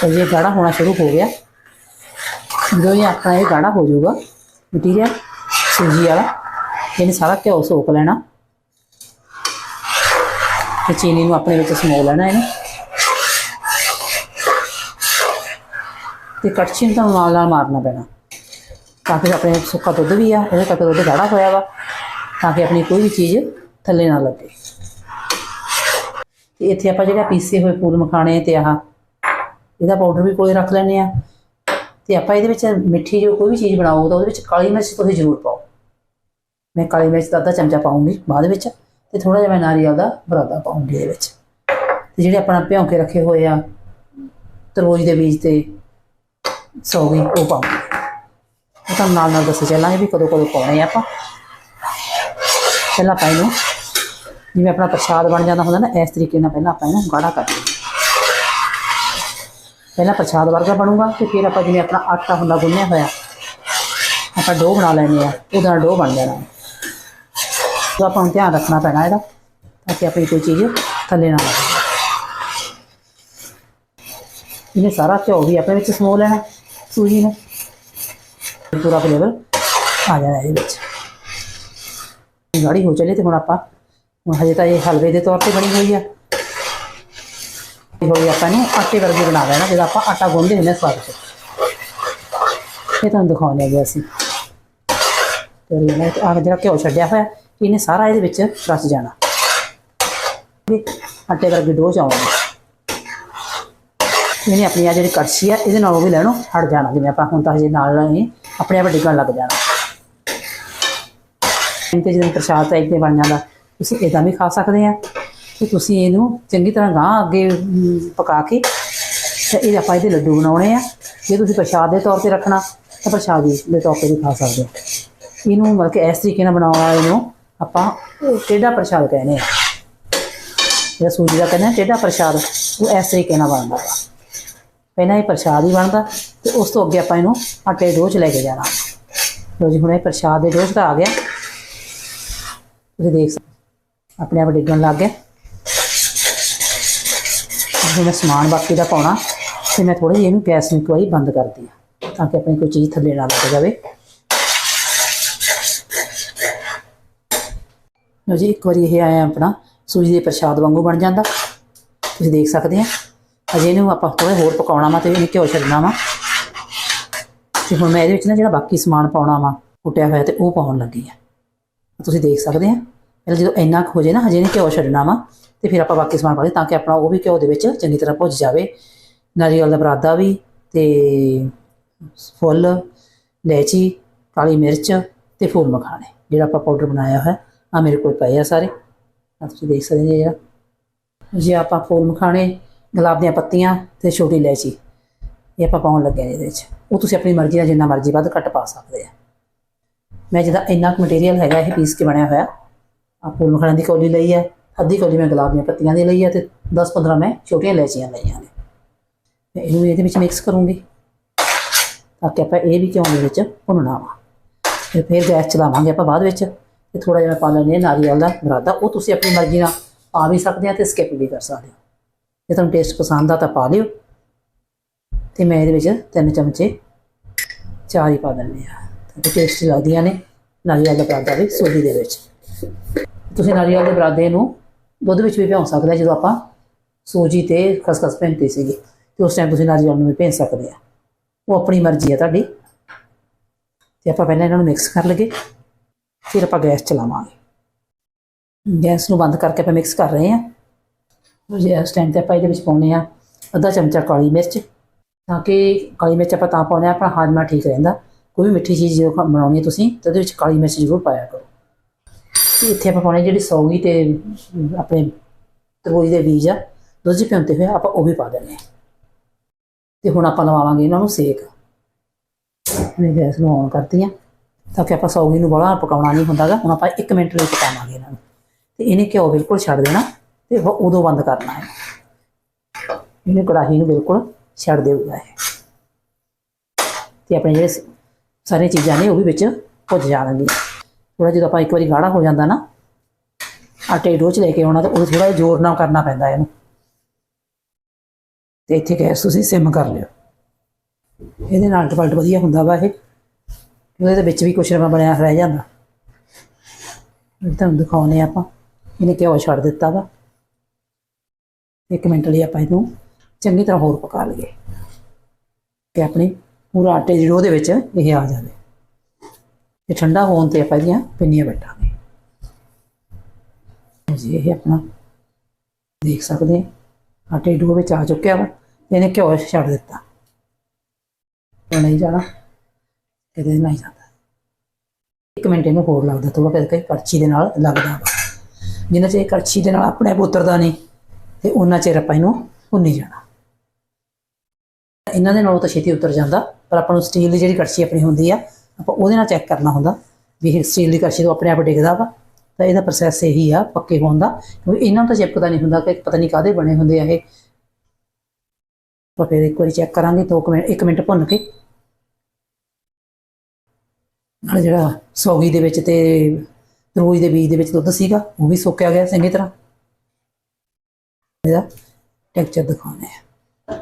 ਤੇ ਇਹ ਗਾੜਾ ਹੋਣਾ ਸ਼ੁਰੂ ਹੋ ਗਿਆ। ਜਦੋਂ ਇਹ ਆਪਣਾ ਇਹ ਗਾੜਾ ਹੋ ਜਾਊਗਾ, ਮਟੀਰੀਅਲ, ਸੂਜੀ ਵਾਲਾ, ਇਹਨੇ ਸਾਰਾ ਘਿਓ ਸੋਕ ਲੈਣਾ। ਤੇ ਚੀਨੀ ਨੂੰ ਆਪਣੇ ਵਿੱਚ ਸਮੋ ਲੈਣਾ ਇਹਨੇ। ਤੇ ਕੜਛੀ ਨੂੰ ਤੁਹਾਨੂੰ ਨਾਲ ਨਾਲ ਮਾਰਨਾ ਪੈਣਾ। ਤਾਂ ਕਿ ਆਪਣੇ ਸੁੱਕਾ ਦੁੱਧ ਵੀ ਆ, ਇਹਦੇ ਕਰਕੇ ਦੁੱਧ ਗਾੜਾ ਹੋਇਆ ਵਾ, ਤਾਂ ਕਿ ਆਪਣੀ ਕੋਈ ਵੀ ਚੀਜ਼ ਥੱਲੇ ਨਾ ਲੱਗੇ। ਤੇ ਇੱਥੇ ਆਪਾਂ ਜਿਹੜਾ ਪੀਸੇ ਹੋਏ ਫੂਲ ਮਖਾਣੇ ਤੇ ਆਹ, ਇਹਦਾ ਪਾਊਡਰ ਵੀ ਕੋਲੇ ਰੱਖ ਲੈਂਦੇ ਆ। ਤੇ ਆਪਾਂ ਇਹਦੇ ਵਿੱਚ ਮਿੱਠੀ ਜੋ ਕੋਈ ਵੀ ਚੀਜ਼ ਬਣਾਓ, ਤਾਂ ਉਹਦੇ ਵਿੱਚ ਕਾਲੀ ਮਿਰਚ ਤੁਸੀਂ ਜ਼ਰੂਰ ਪਾਓ। ਮੈਂ ਕਾਲੀ ਮਿਰਚ ਦਾ ਅੱਧਾ ਚਮਚਾ ਪਾਉਂਗੀ ਬਾਅਦ ਵਿੱਚ, ਤੇ ਥੋੜਾ ਜਿਹਾ ਮੈਂ ਨਾਰੀਅਲ ਦਾ ਬਰਾਦਾ ਪਾਉਂਗੀ ਇਹਦੇ ਵਿੱਚ। ਤੇ ਜਿਹੜੇ ਆਪਣਾ ਭਿਉਂ ਕੇ ਰੱਖੇ ਹੋਏ ਆ ਤਰੋਜ ਦੇ ਬੀਜ ਤੇ ਸੌ ਗਈ ਉਹ ਪਾਉਂਗੇ ਉਹ ਤੁਹਾਨੂੰ ਨਾਲ ਨਾਲ ਦੱਸ ਚੱਲਾਂਗੇ ਵੀ ਕਦੋਂ ਕਦੋਂ ਪਾਉਣੇ ਆ ਆਪਾਂ। ਪਹਿਲਾਂ ਆਪਾਂ ਇਹਨੂੰ, ਜਿਵੇਂ ਆਪਣਾ ਪ੍ਰਸ਼ਾਦ ਬਣ ਜਾਂਦਾ ਹੁੰਦਾ ਨਾ, ਇਸ ਤਰੀਕੇ ਨਾਲ ਪਹਿਲਾਂ ਆਪਾਂ ਇਹਨੂੰ ਗਾੜਾ ਕਰ ਲਈਏ ਪਹਿਲਾਂ ਪ੍ਰਸ਼ਾਦ ਵਰਗਾ ਬਣੂਗਾ ਤੇ ਫਿਰ ਆਪਾਂ ਜਿਵੇਂ ਆਪਣਾ ਆਟਾ ਹੁੰਦਾ, ਗੁੰਨਿਆ ਹੋਇਆ, ਆਪਾਂ ਡੋਹ ਬਣਾ ਲੈਣੇ ਆ ਉਹਦਾ ਡੋਹ ਬਣ ਜਾਣਾ। ਸੋ ਆਪਾਂ ਨੂੰ ਧਿਆਨ ਰੱਖਣਾ ਪੈਣਾ ਇਹਦਾ, ਤਾਂ ਕਿ ਆਪਣੀ ਕੋਈ ਚੀਜ਼ ਥੱਲੇ ਨਾ ਲੱਗੇ। ਇਹਨੇ ਸਾਰਾ ਘਿਓ ਵੀ ਆਪਣੇ ਵਿੱਚ ਸਮੋ ਲੈਣਾ। ਸੂਜੀ ਨੇ। ਪੂਰਾ ਫਲੇਵਰ ਆ ਜਾਣਾ ਇਹਦੇ ਵਿੱਚ। ਗਾੜੀ ਹੋ ਚੱਲੇ ਤੇ ਹੁਣ ਆਪਾਂ ਹੁਣ ਹਜੇ ਤਾਂ ਇਹ ਹਲਵੇ ਦੇ ਤੌਰ ਤੇ ਬਣੀ ਹੋਈ ਆ। ਹੌਲੀ ਆਪਾਂ ਇਹਨੂੰ ਆਟੇ ਵਰਗੀ ਬਣਾ ਲੈਣਾ ਜਦੋਂ ਆਪਾਂ ਆਟਾ ਗੁੰਨਦੇ ਹੁੰਦੇ ਸਵਾਦ ਚ। ਇਹ ਤੁਹਾਨੂੰ ਦਿਖਾਉਣੇ ਗਿਆ ਅਸੀਂ। ਤੇ ਮੈਂ ਆ ਜਿਹੜਾ ਘਿਓ ਛੱਡਿਆ ਹੋਇਆ ਇਹਨੇ ਸਾਰਾ ਇਹਦੇ ਵਿੱਚ ਰਸ ਜਾਣਾ। ਇਹ ਆਟੇ ਵਰਗੀ ਚ ਆਉਣਾ ਇਹਨੇ ਆਪਣੀ ਆ ਜਿਹੜੀ ਕੜਛੀ ਆ, ਇਹਦੇ ਨਾਲ ਉਹ ਵੀ ਲੈਣੋ ਹਟ ਜਾਣਾ, ਜਿਵੇਂ ਆਪਾਂ ਹੁਣ ਤਾਂ ਹਜੇ ਨਾਲ ਨਹੀਂ ਆਪਣੇ ਆਪ ਡਿੱਗਣ ਲੱਗ ਜਾਣਾ। ਤੇ ਜਦੋਂ ਪ੍ਰਸ਼ਾਦ ਟਾਈਪ ਦੇ ਬਣ ਜਾਂਦਾ, ਤੁਸੀਂ ਇਦਾਂ ਵੀ ਖਾ ਸਕਦੇ ਆ। ਤੇ ਤੁਸੀਂ ਇਹਨੂੰ ਚੰਗੀ ਤਰ੍ਹਾਂ ਗਾਂ ਅੱਗੇ ਪਕਾ ਕੇ, ਤੇ ਇਹ ਆਪਾਂ ਇਹਦੇ ਲੱਡੂ ਬਣਾਉਣੇ ਆ। ਜੇ ਤੁਸੀਂ ਪ੍ਰਸ਼ਾਦ ਦੇ ਤੌਰ ਤੇ ਰੱਖਣਾ, ਤਾਂ ਪ੍ਰਸ਼ਾਦ ਵੀ ਦੇ ਤੌਰ ਤੇ ਵੀ ਖਾ ਸਕਦੇ ਹੋ ਇਹਨੂੰ ਮਤਲਬ ਕਿ ਇਸ ਤਰੀਕੇ ਨਾਲ ਬਣਾਉਣਾ, ਇਹਨੂੰ ਆਪਾਂ ਟੇਢਾ ਪ੍ਰਸ਼ਾਦ ਕਹਿੰਦੇ ਆ। ਜਿਹੜਾ ਸੂਜੀ ਦਾ ਕਹਿੰਦੇ ਆ, ਟੇਢਾ ਪ੍ਰਸ਼ਾਦ, ਉਹ ਇਸ ਤਰੀਕੇ ਨਾਲ ਬਣਦਾ। ਵਾ ਪਹਿਲਾਂ ਇਹ ਪ੍ਰਸ਼ਾਦ ਹੀ ਬਣਦਾ ਤੇ ਉਸ ਤੋਂ ਅੱਗੇ ਆਪਾਂ ਇਹਨੂੰ ਆਟੇ ਡੋਹ ਚ ਲੈ ਕੇ ਜਾਣਾ। ਲੋ ਜੀ, ਹੁਣ ਇਹ ਪ੍ਰਸ਼ਾਦ ਦੇ ਡੋਹ 'ਚ ਆ ਗਿਆ। ਤੁਸੀਂ ਦੇਖ ਸਕਦੇ ਆਪਣੇ ਆਪ ਡਿੱਗਣ ਲੱਗ ਗਿਆ। ਹੁਣ ਮੈਂ ਸਮਾਨ ਬਾਕੀ ਦਾ ਪਾਉਣਾ ਤੇ ਮੈਂ ਥੋੜੀ ਜਿਹੀ ਇਹਨੂੰ ਗੈਸ ਨੂੰ ਇੱਕ ਵਾਰੀ ਬੰਦ ਕਰਦੀ ਆ ਤਾਂ ਕਿ ਆਪਣੀ ਕੋਈ ਚੀਜ਼ ਥੱਲੇ ਨਾ ਲੱਗ ਜਾਵੇ। ਲਓ ਜੀ, ਇੱਕ ਵਾਰੀ ਇਹ ਆਇਆ ਆਪਣਾ, ਸੂਜੀ ਦੇ ਪ੍ਰਸ਼ਾਦ ਵਾਂਗੂ ਬਣ ਜਾਂਦਾ। ਤੁਸੀਂ ਦੇਖ ਸਕਦੇ ਆ ਅਜੇ ਇਹਨੂੰ ਆਪਾਂ ਥੋੜਾ ਹੋਰ ਪਕਾਉਣਾ ਵਾ ਤੇ ਇਹਨੂੰ ਘਿਓ ਛੱਡਣਾ ਵਾ। ਤੇ ਹੁਣ ਮੈਂ ਇਹਦੇ ਵਿੱਚ ਨਾ ਜਿਹੜਾ ਬਾਕੀ ਸਮਾਨ ਪਾਉਣਾ ਵਾ, ਕੁੱਟਿਆ ਹੋਇਆ ਤੇ ਉਹ ਪਾਉਣ ਲੱਗੀ ਆ। ਤੁਸੀਂ ਦੇਖ ਸਕਦੇ ਆ। ਪਹਿਲਾਂ ਜਦੋਂ ਇੰਨਾ ਕੁ ਹੋ ਜੇ ਨਾ, ਹਜੇ ਨਹੀਂ ਘਿਓ ਛੱਡਣਾ ਵਾ ਤੇ ਫਿਰ ਆਪਾਂ ਬਾਕੀ ਸਮਾਨ ਪਾ ਦੇ ਤਾਂ ਕਿ ਆਪਣਾ ਉਹ ਵੀ ਘਿਓ ਦੇ ਵਿੱਚ ਚੰਗੀ ਤਰ੍ਹਾਂ ਭੁੱਜ ਜਾਵੇ। ਨਾਰੀਅਲ ਦਾ ਬਰਾਦਾ ਵੀ ਤੇ ਫੁੱਲ ਲੈਚੀ ਕਾਲੀ ਮਿਰਚ ਤੇ ਫੁੱਲ ਮਖਾਣੇ, ਜਿਹੜਾ ਆਪਾਂ ਪਾਊਡਰ ਬਣਾਇਆ ਹੋਇਆ। ਆ ਮੇਰੇ ਕੋਲ ਪਏ ਆ ਸਾਰੇ। ਤੁਸੀਂ ਦੇਖ ਸਕਦੇ ਜੀ ਜਿਹੜਾ। ਜੇ ਆਪਾਂ ਫੁੱਲ ਮਖਾਣੇ ਗੁਲਾਬ ਦੀਆਂ ਪੱਤੀਆਂ ਤੇ ਛੋਟੀ ਇਲਾਇਚੀ। ਇਹ ਆਪਾਂ ਪਾਉਣ ਲੱਗੇ ਨੇ ਇਹਦੇ ਵਿੱਚ। ਉਹ ਤੁਸੀਂ ਆਪਣੀ ਮਰਜ਼ੀ ਨਾਲ ਜਿੰਨਾ ਮਰਜ਼ੀ ਵੱਧ ਘੱਟ ਪਾ ਸਕਦੇ ਆ। ਮੈਂ ਜਿਹਦਾ ਇੰਨਾ ਕੁ ਮਟੀਰੀਅਲ ਹੈਗਾ, ਇਹ ਪੀਸ ਕੇ ਬਣਿਆ ਹੋਇਆ। ਆ ਫੁੱਲ ਮਖਾਣੇ ਦੀ ਕੌਲੀ ਲਈ ਹੈ ਅੱਧੀ ਕੌਲੀ ਮੈਂ ਗੁਲਾਬ ਦੀਆਂ ਪੱਤੀਆਂ ਦੀ ਲਈ ਹੈ ਤੇ 10-15 ਮੈਂ ਛੋਟੀਆਂ ਇਲਾਇਚੀਆਂ ਲਈਆਂ ਨੇ। ਤੇ ਇਹਨੂੰ ਇਹਦੇ ਵਿੱਚ ਮਿਕਸ ਕਰੂੰਗੀ ਤਾਂ ਕਿ ਆਪਾਂ ਇਹ ਵੀ ਘਿਓ ਦੇ ਵਿੱਚ ਭੁੰਨਣਾ ਵਾ। ਤੇ ਫਿਰ ਗੈਸ ਚਲਾਵਾਂਗੇ ਆਪਾਂ ਬਾਅਦ ਵਿੱਚ ਤੇ ਥੋੜਾ ਜਿਹਾ ਪਾ ਲੈਣੇ ਨਾਰੀਅਲ ਦਾ ਬਰਾਦਾ। ਉਹ ਤੁਸੀਂ ਆਪਣੀ ਮਰਜ਼ੀ ਨਾਲ ਪਾ ਵੀ ਸਕਦੇ ਆ ਤੇ ਸਕਿਪ ਵੀ ਕਰ ਸਕਦੇ ਹੋ। ਜੇ ਤੁਹਾਨੂੰ ਟੇਸਟ ਪਸੰਦ ਆ ਤਾਂ ਪਾ ਲਿਓ। ਤੇ ਮੈਂ ਇਹਦੇ ਵਿੱਚ ਤਿੰਨ ਚਮਚੇ ਚਾਰ ਹੀ ਪਾ ਦਿੰਦੀ ਆ ਤੇ ਟੇਸਟੀ ਲੱਗਦੀਆਂ ਨੇ ਨਾਰੀਅਲ ਦਾ ਬਰਾਦਾ ਵੀ ਸੂਜੀ ਦੇ ਵਿੱਚ। ਤੁਸੀਂ ਨਾਰੀਅਲ ਦੇ ਬਰਾਦੇ ਨੂੰ ਦੁੱਧ ਵਿੱਚ ਵੀ ਭਿਓ ਸਕਦੇ ਜਦੋਂ ਆਪਾਂ ਸੂਜੀ ਤੇ ਖਸਖਸ ਭਿੰਨਦੇ ਸੀਗੇ। ਤੇ ਉਸ ਟਾਈਮ ਤੁਸੀਂ ਨਾਰੀਅਲ ਨੂੰ ਵੀ ਭਿੰਨ ਸਕਦੇ ਆ। ਉਹ ਆਪਣੀ ਮਰਜ਼ੀ ਆ ਤੁਹਾਡੀ। ਤੇ ਆਪਾਂ ਪਹਿਲਾਂ ਇਹਨਾਂ ਨੂੰ ਮਿਕਸ ਕਰ ਲਈਏ, ਫਿਰ ਆਪਾਂ ਗੈਸ ਚਲਾਵਾਂਗੇ। ਗੈਸ ਨੂੰ ਬੰਦ ਕਰਕੇ ਆਪਾਂ ਮਿਕਸ ਕਰ ਰਹੇ ਹਾਂ। ਇਸ ਟਾਈਮ ਤੇ ਆਪਾਂ ਇਹਦੇ ਵਿੱਚ ਪਾਉਨੇ ਆ ਅੱਧਾ ਚਮਚਾ ਕਾਲੀ ਮਿਰਚ। ਤਾਂ ਕਿ ਕਾਲੀ ਮਿਰਚ ਆਪਾਂ ਤਾਂ ਪਾਉਂਦੇ ਆ ਆਪਣਾ ਹਾਜ਼ਮਾ ਠੀਕ ਰਹਿੰਦਾ। ਕੋਈ ਵੀ ਮਿੱਠੀ ਚੀਜ਼ ਜਦੋਂ ਬਣਾਉਣੀ ਹੈ ਤੁਸੀਂ, ਤਾਂ ਉਹਦੇ ਵਿੱਚ ਕਾਲੀ ਮਿਰਚ ਜ਼ਰੂਰ ਪਾਇਆ ਕਰੋ। ਤੇ ਇੱਥੇ ਆਪਾਂ ਪਾਉਣੇ ਜਿਹੜੀ ਸੌਗੀ ਤੇ ਆਪਣੇ ਤਰਬੂਜ ਦੇ ਬੀਜ ਆ, ਦੁੱਧ 'ਚ ਹੋਏ ਆਪਾਂ ਉਹ ਵੀ ਪਾ ਦਿੰਦੇ ਆ ਤੇ ਹੁਣ ਆਪਾਂ ਲਵਾਵਾਂਗੇ ਇਹਨਾਂ ਨੂੰ ਸੇਕ। ਮੈਂ ਗੈਸ ਨੂੰ ਔਨ ਕਰਤੀ ਆ ਤਾਂ ਕਿ ਆਪਾਂ ਸੌਗੀ ਨੂੰ ਬੜਾ ਪਕਾਉਣਾ ਨਹੀਂ ਹੁੰਦਾਗਾ। ਹੁਣ ਆਪਾਂ 1 ਮਿੰਟ ਲਈ ਪਕਾਵਾਂਗੇ ਇਹਨਾਂ ਨੂੰ। ਤੇ ਇਹਨੇ ਘਿਓ ਬਿਲਕੁਲ ਛੱਡ ਦੇਣਾ। ਤੇ ਉਦੋਂ ਬੰਦ ਕਰਨਾ ਹੈ। ਇਹਨੇ ਕੜਾਹੀ ਨੂੰ ਬਿਲਕੁਲ ਛੱਡ ਦੇਊਗਾ ਇਹ ਤੇ ਆਪਣੇ ਜਿਹੜੇ ਸ- ਸਾਰੀਆਂ ਚੀਜ਼ਾਂ ਨੇ ਉਹ ਵੀ ਵਿੱਚ ਭੁੱਜ ਜਾਣਗੀਆਂ ਥੋੜਾ ਜਦੋਂ ਆਪਾਂ ਇੱਕ ਵਾਰੀ ਗਾੜਾ ਹੋ ਜਾਂਦਾ ਨਾ, ਆਟੇ ਡੋਹ ਚ ਲੈ ਕੇ ਆਉਣਾ ਤਾਂ ਉਹ ਥੋੜਾ ਜਿਹਾ ਜ਼ੋਰ ਨਾਲ ਕਰਨਾ ਪੈਂਦਾ ਇਹਨੂੰ। ਤੇ ਇੱਥੇ ਗੈਸ ਤੁਸੀਂ ਸਿਮ ਕਰ ਲਿਓ। ਇਹਦੇ ਨਾਲ ਟਪਲਟ ਵਧੀਆ ਹੁੰਦਾ ਵਾ ਇਹ। ਉਹਦੇ ਦੇ ਵਿੱਚ ਵੀ ਕੁਛ ਰਮਾ ਬਣਿਆ ਰਹਿ ਜਾਂਦਾ। ਇਹ ਤੁਹਾਨੂੰ ਦਿਖਾਉਨੇ ਆਪਾਂ। ਇਹਨੇ ਘਿਓ ਛੱਡ ਦਿੱਤਾ ਵਾ। ਇੱਕ ਮਿੰਟ ਲਈ ਆਪਾਂ ਇਹਨੂੰ ਚੰਗੀ ਤਰ੍ਹਾਂ ਹੋਰ ਪਕਾ ਲਈਏ ਕਿ ਆਪਣੀ ਪੂਰਾ ਆਟੇ ਦੀ ਰੋਹ ਦੇ ਵਿੱਚ ਇਹ ਆ ਜਾਵੇ। ਤੇ ਠੰਡਾ ਹੋਣ ਤੇ ਆਪਾਂ ਇਹਦੀਆਂ ਪਿੰਨੀਆਂ ਬੈਠਾਂਗੇ ਜੀ, ਇਹ ਆਪਣਾ ਦੇਖ ਸਕਦੇ ਹਾਂ, ਆਟੇ ਦੀ ਡੋਹ ਵਿੱਚ ਆ ਚੁੱਕਿਆ ਵਾ, ਇਹਨੇ ਘਿਓ ਛੱਡ ਦਿੱਤਾ। ਉਹ ਨਹੀਂ ਜਾਣਾ ਕਿਤੇ ਨਹੀਂ ਜਾਂਦਾ। ਇੱਕ ਮਿੰਟ ਇਹਨੂੰ ਹੋਰ ਲੱਗਦਾ ਥੋੜਾ ਕਦੇ ਕਦੇ ਕੜਛੀ ਦੇ ਨਾਲ ਲੱਗਦਾ ਵਾ। ਜਿੰਨਾ ਚਿਰ ਇਹ ਕੜਛੀ ਦੇ ਨਾਲ ਆਪਣੇ ਆਪ ਉਤਰਦਾ ਨਹੀਂ ਤੇ ਉਹਨਾਂ ਚਿਰ ਆਪਾਂ ਇਹਨੂੰ ਭੁੰਨੀ ਜਾਣਾ। ਇਹਨਾਂ ਦੇ ਨਾਲੋਂ ਤਾਂ ਛੇਤੀ ਉਤਰ ਜਾਂਦਾ, ਪਰ ਆਪਾਂ ਨੂੰ ਸਟੀਲ ਦੀ ਜਿਹੜੀ ਕੜਛੀ ਆਪਣੀ ਹੁੰਦੀ ਆ, ਆਪਾਂ ਉਹਦੇ ਨਾਲ ਚੈੱਕ ਕਰਨਾ ਹੁੰਦਾ ਵੀ ਇਹ ਸਟੀਲ ਦੀ ਕੜਛੀ ਤੋਂ ਆਪਣੇ ਆਪ ਡਿੱਗਦਾ ਵਾ। ਤਾਂ ਇਹਦਾ ਪ੍ਰੋਸੈਸ ਇਹੀ ਆ, ਪੱਕੇ ਹੋਣ ਦਾ। ਕਿਉਂਕਿ ਇਹਨਾਂ ਨੂੰ ਤਾਂ ਚਿਪਕਦਾ ਨਹੀਂ ਹੁੰਦਾ ਕਿ ਪਤਾ ਨਹੀਂ ਕਾਦੇ ਬਣੇ ਹੁੰਦੇ ਆ ਇਹ। ਆਪਾਂ ਫਿਰ ਇੱਕ ਵਾਰੀ ਚੈੱਕ ਕਰਾਂਗੇ 2 ਮਿੰਟ 1 ਮਿੰਟ ਭੁੰਨ ਕੇ। ਨਾਲ ਜਿਹੜਾ ਸੌਗੀ ਦੇ ਵਿੱਚ ਤੇ ਤਰੋਈ ਦੇ ਬੀਜ ਦੇ ਵਿੱਚ ਦੁੱਧ ਸੀਗਾ, ਉਹ ਵੀ ਸੁੱਕਿਆ ਗਿਆ ਚੰਗੀ ਤਰ੍ਹਾਂ। ਇਹਦਾ ਟੈਕਸਚਰ ਦਿਖਾਉਂਦੇ ਆ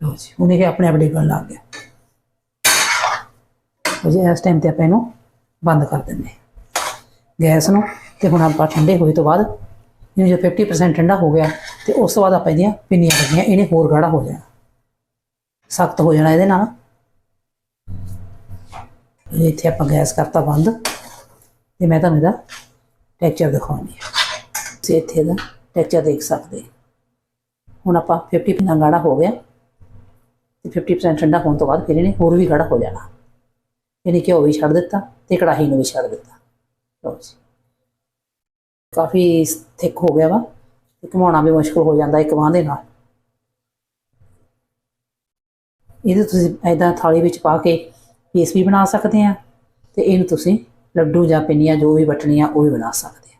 ਲਓ ਜੀ, ਹੁਣ ਇਹ ਆਪਣੇ ਆਪ ਡਿੱਗਣ ਲੱਗ ਗਿਆ। ਉਹ ਜੀ, ਇਸ ਟਾਈਮ ਤੇ ਆਪਾਂ ਇਹਨੂੰ ਬੰਦ ਕਰ ਦਿੰਦੇ ਗੈਸ ਨੂੰ, ਤੇ ਹੁਣ ਆਪਾਂ ਠੰਡੇ ਹੋਏ ਤੋਂ ਬਾਅਦ ਇਹਨੂੰ ਜੋ 50% ਠੰਡਾ ਹੋ ਗਿਆ, ਤੇ ਉਸ ਤੋਂ ਬਾਅਦ ਆਪਾਂ ਇਹਦੀਆਂ ਪਿੰਨੀਆਂ ਕੱਢੀਆਂ ਇਹਨੇ ਹੋਰ ਗਾੜਾ ਹੋ ਜਾਣਾ। ਸਖਤ ਹੋ ਜਾਣਾ ਇਹਦੇ ਨਾਲ। ਇੱਥੇ ਆਪਾਂ ਗੈਸ ਕਰਤਾ ਬੰਦ, ਤੇ ਮੈਂ ਤੁਹਾਨੂੰ ਇਹਦਾ ਟੈਕਸਚਰ ਦਿਖਾਉਣੀ ਹੈ। ਤੁਸੀਂ ਇੱਥੇ ਦਾ ਟੈਕਸਚਰ ਦੇਖ ਸਕਦੇ। ਹੁਣ ਆਪਾਂ 50% ਗਾੜਾ ਹੋ ਗਿਆ ਤੇ 50% ਠੰਡਾ ਹੋਣ ਤੋਂ ਬਾਅਦ ਫਿਰ ਇਹਨੇ ਹੋਰ ਵੀ ਗਾੜਾ ਹੋ ਜਾਣਾ। ਇਹਨੇ ਘਿਓ ਵੀ ਛੱਡ ਦਿੱਤਾ ਤੇ ਕੜਾਹੀ ਨੂੰ ਵੀ ਛੱਡ ਦਿੱਤਾ। ਲਓ ਜੀ। ਕਾਫੀ ਥਿਕ ਹੋ ਗਿਆ ਵਾ ਤੇ ਘੁਮਾਉਣਾ ਵੀ ਮੁਸ਼ਕਲ ਹੋ ਜਾਂਦਾ ਇੱਕ ਬਾਂਹ ਦੇ ਨਾਲ। ਇਹਦੇ ਤੁਸੀਂ ਐਦਾਂ ਥਾਲੀ ਵਿੱਚ ਪਾ ਕੇ ਪੀਸ ਵੀ ਬਣਾ ਸਕਦੇ ਆ ਤੇ ਇਹਨੂੰ ਤੁਸੀਂ ਲੱਡੂ ਜਾਂ ਪਿੰਨੀਆਂ ਜੋ ਵੀ ਵਟਣੀਆਂ ਉਹ ਵੀ ਬਣਾ ਸਕਦੇ ਆ।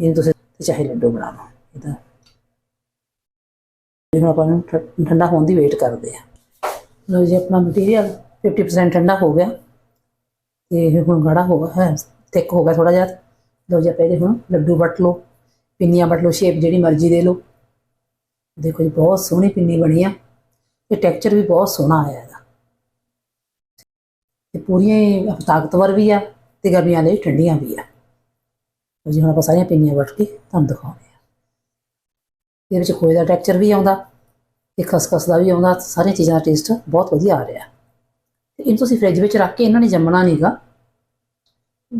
ਇਹਨੂੰ ਤੁਸੀਂ ਚਾਹੇ ਲੱਡੂ ਬਣਾ ਲਓ ਇਹਦਾ ਇਹਨੂੰ ਆਪਾਂ ਨੂੰ ਠ- ਠੰਡਾ ਹੋਣ ਦੀ ਵੇਟ ਕਰਦੇ ਆ ਲਓ ਜੀ, ਆਪਣਾ ਮਟੀਰੀਅਲ 50% ਠੰਡਾ ਹੋ ਗਿਆ। ਤੇ ਇਹ ਹੁਣ ਗਾੜਾ ਹੋ ਗਿਆ, ਹੈ ਥਿਕ ਹੋ ਗਿਆ ਥੋੜਾ ਜਿਹਾ। ਲਓ ਜੀ ਪਹਿਲੇ ਹੁਣ ਲੱਡੂ ਵਟ ਲਓ, ਪਿੰਨੀਆਂ ਵਟ ਲਓ ਸ਼ੇਪ ਜਿਹੜੀ ਮਰਜ਼ੀ ਦੇ ਲਓ। ਦੇਖੋ ਜੀ, ਬਹੁਤ ਸੋਹਣੀ ਪਿੰਨੀ ਬਣੀ ਆ। ਤੇ ਟੈਕਸਚਰ ਵੀ ਬਹੁਤ ਸੋਹਣਾ ਆਇਆ ਇਹਦਾ। ਤੇ ਪੂਰੀਆਂ ਹੀ ਤਾਕਤਵਰ ਵੀ ਆ ਤੇ ਗਰਮੀਆਂ ਲਈ ਠੰਡੀਆਂ ਵੀ ਆ। ਜੀ ਹੁਣ ਆਪਾਂ ਸਾਰੀਆਂ ਪਿੰਨੀਆਂ ਵੱਟ ਕੇ ਤੁਹਾਨੂੰ ਦਿਖਾਉਂਦੇ ਆ ਇਹਦੇ ਵਿੱਚ ਖੋਏ ਦਾ ਟੈਕਸਚਰ ਵੀ ਆਉਂਦਾ ਤੇ ਖਸਖਸ ਦਾ ਵੀ ਆਉਂਦਾ, ਸਾਰੀਆਂ ਚੀਜ਼ਾਂ ਦਾ ਟੇਸਟ ਬਹੁਤ ਵਧੀਆ ਆ ਰਿਹਾ। ਤੇ ਇਹਨੂੰ ਤੁਸੀਂ ਫ੍ਰਿਜ ਵਿੱਚ ਰੱਖ ਕੇ ਇਹਨਾਂ ਨੇ ਜੰਮਣਾ ਨਹੀਂਗਾ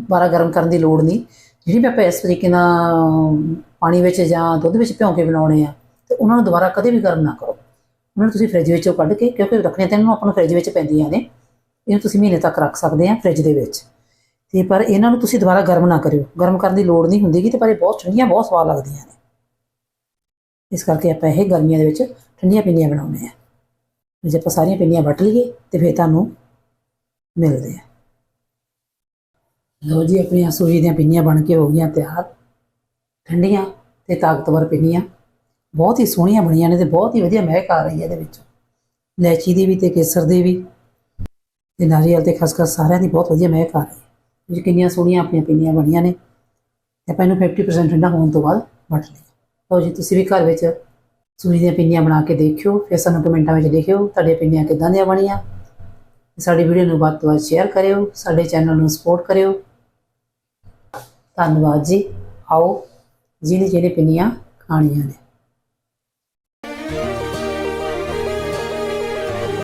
ਬਾਰਾ ਗਰਮ ਕਰਨ ਦੀ ਲੋੜ ਨਹੀਂ। ਜਿਹੜੀ ਵੀ ਆਪਾਂ ਇਸ ਤਰੀਕੇ ਨਾਲ ਪਾਣੀ ਵਿੱਚ ਜਾਂ ਦੁੱਧ ਵਿੱਚ ਭਿਉਂ ਕੇ ਬਣਾਉਣੇ ਆ, ਤੇ ਉਹਨਾਂ ਨੂੰ ਦੁਬਾਰਾ ਕਦੇ ਵੀ ਗਰਮ ਨਾ ਕਰੋ। ਉਹਨਾਂ ਨੂੰ ਤੁਸੀਂ ਫ੍ਰਿਜ ਵਿੱਚੋਂ ਕੱਢ ਕੇ, ਕਿਉਂਕਿ ਰੱਖਣੇ ਤਾਂ ਇਹਨਾਂ ਨੂੰ ਆਪਾਂ ਨੂੰ ਫ੍ਰਿਜ ਵਿੱਚ ਪੈਂਦੀਆਂ ਨੇ, ਇਹਨੂੰ ਤੁਸੀਂ ਮਹੀਨੇ ਤੱਕ ਰੱਖ ਸਕਦੇ ਆ ਫ੍ਰਿਜ ਦੇ ਵਿੱਚ। ਤੇ ਪਰ ਇਹਨਾਂ ਨੂੰ ਤੁਸੀਂ ਦੁਬਾਰਾ ਗਰਮ ਨਾ ਕਰਿਓ। ਗਰਮ ਕਰਨ ਦੀ ਲੋੜ ਨਹੀਂ ਹੁੰਦੀਗੀ ਤੇ ਪਰ ਇਹ ਬਹੁਤ ਠੰਡੀਆਂ, ਬਹੁਤ ਸਵਾਦ ਲੱਗਦੀਆਂ ਨੇ। ਇਸ ਕਰਕੇ ਆਪਾਂ ਇਹ ਗਰਮੀਆਂ ਦੇ ਵਿੱਚ ਠੰਡੀਆਂ ਪਿੰਨੀਆਂ ਬਣਾਉਂਦੇ ਆ ਜੇ ਆਪਾਂ ਸਾਰੀਆਂ ਪਿੰਨੀਆਂ ਵੱਟ ਲਈਏ ਤੇ ਫਿਰ ਤੁਹਾਨੂੰ ਮਿਲਦੇ ਆ ਲਓ ਜੀ, ਆਪਣੀਆਂ ਸੂਜੀ ਦੀਆਂ ਪਿੰਨੀਆਂ ਬਣ ਕੇ ਹੋ ਗਈਆਂ ਤਿਆਰ। ਠੰਡੀਆਂ ਤੇ ਤਾਕਤਵਰ ਪਿੰਨੀਆਂ। ਬਹੁਤ ਹੀ ਸੋਹਣੀਆਂ ਬਣੀਆਂ ਨੇ ਤੇ ਬਹੁਤ ਹੀ ਵਧੀਆ ਮਹਿਕ ਆ ਰਹੀ ਹੈ ਇਹਦੇ ਵਿੱਚ। ਇਲਾਇਚੀ ਦੀ ਵੀ ਤੇ ਕੇਸਰ ਦੀ ਵੀ। ਤੇ ਨਾਰੀਅਲ ਤੇ ਖਸਖਸ ਸਾਰਿਆਂ ਦੀ ਬਹੁਤ ਵਧੀਆ ਮਹਿਕ ਆ ਰਹੀ ਹੈ। ਜੀ ਕਿੰਨੀਆਂ ਸੋਹਣੀਆਂ ਆਪਣੀਆਂ ਪਿੰਨੀਆਂ ਬਣੀਆਂ ਨੇ। ਤੇ ਆਪਾਂ ਇਹਨੂੰ 50% ਠੰਡਾ ਹੋਣ ਤੋਂ ਬਾਅਦ ਵੱਟ ਲਈਏ। ਲਓ ਜੀ, ਤੁਸੀਂ ਵੀ ਘਰ ਵਿੱਚ ਸੂਜੀ ਦੀਆਂ ਪਿੰਨੀਆਂ ਬਣਾ ਕੇ ਦੇਖਿਓ। ਫਿਰ ਸਾਨੂੰ ਕਮੈਂਟਾਂ ਵਿੱਚ ਲਿਖਿਓ ਤੁਹਾਡੀਆਂ ਪਿੰਨੀਆਂ ਕਿੱਦਾਂ ਦੀਆਂ ਬਣੀਆਂ। ਸਾਡੀ ਵੀਡੀਓ ਨੂੰ ਵੱਧ ਤੋਂ ਵੱਧ ਸ਼ੇਅਰ ਕਰਿਓ, ਸਾਡੇ ਚੈਨਲ ਨੂੰ ਸਪੋਰਟ ਕਰਿਓ। ਧੰਨਵਾਦ ਜੀ। ਆਓ, ਜਿਹਨੇ ਜਿਹੜੇ ਪਿੰਨੀਆਂ ਖਾਣੀਆਂ ਨੇ।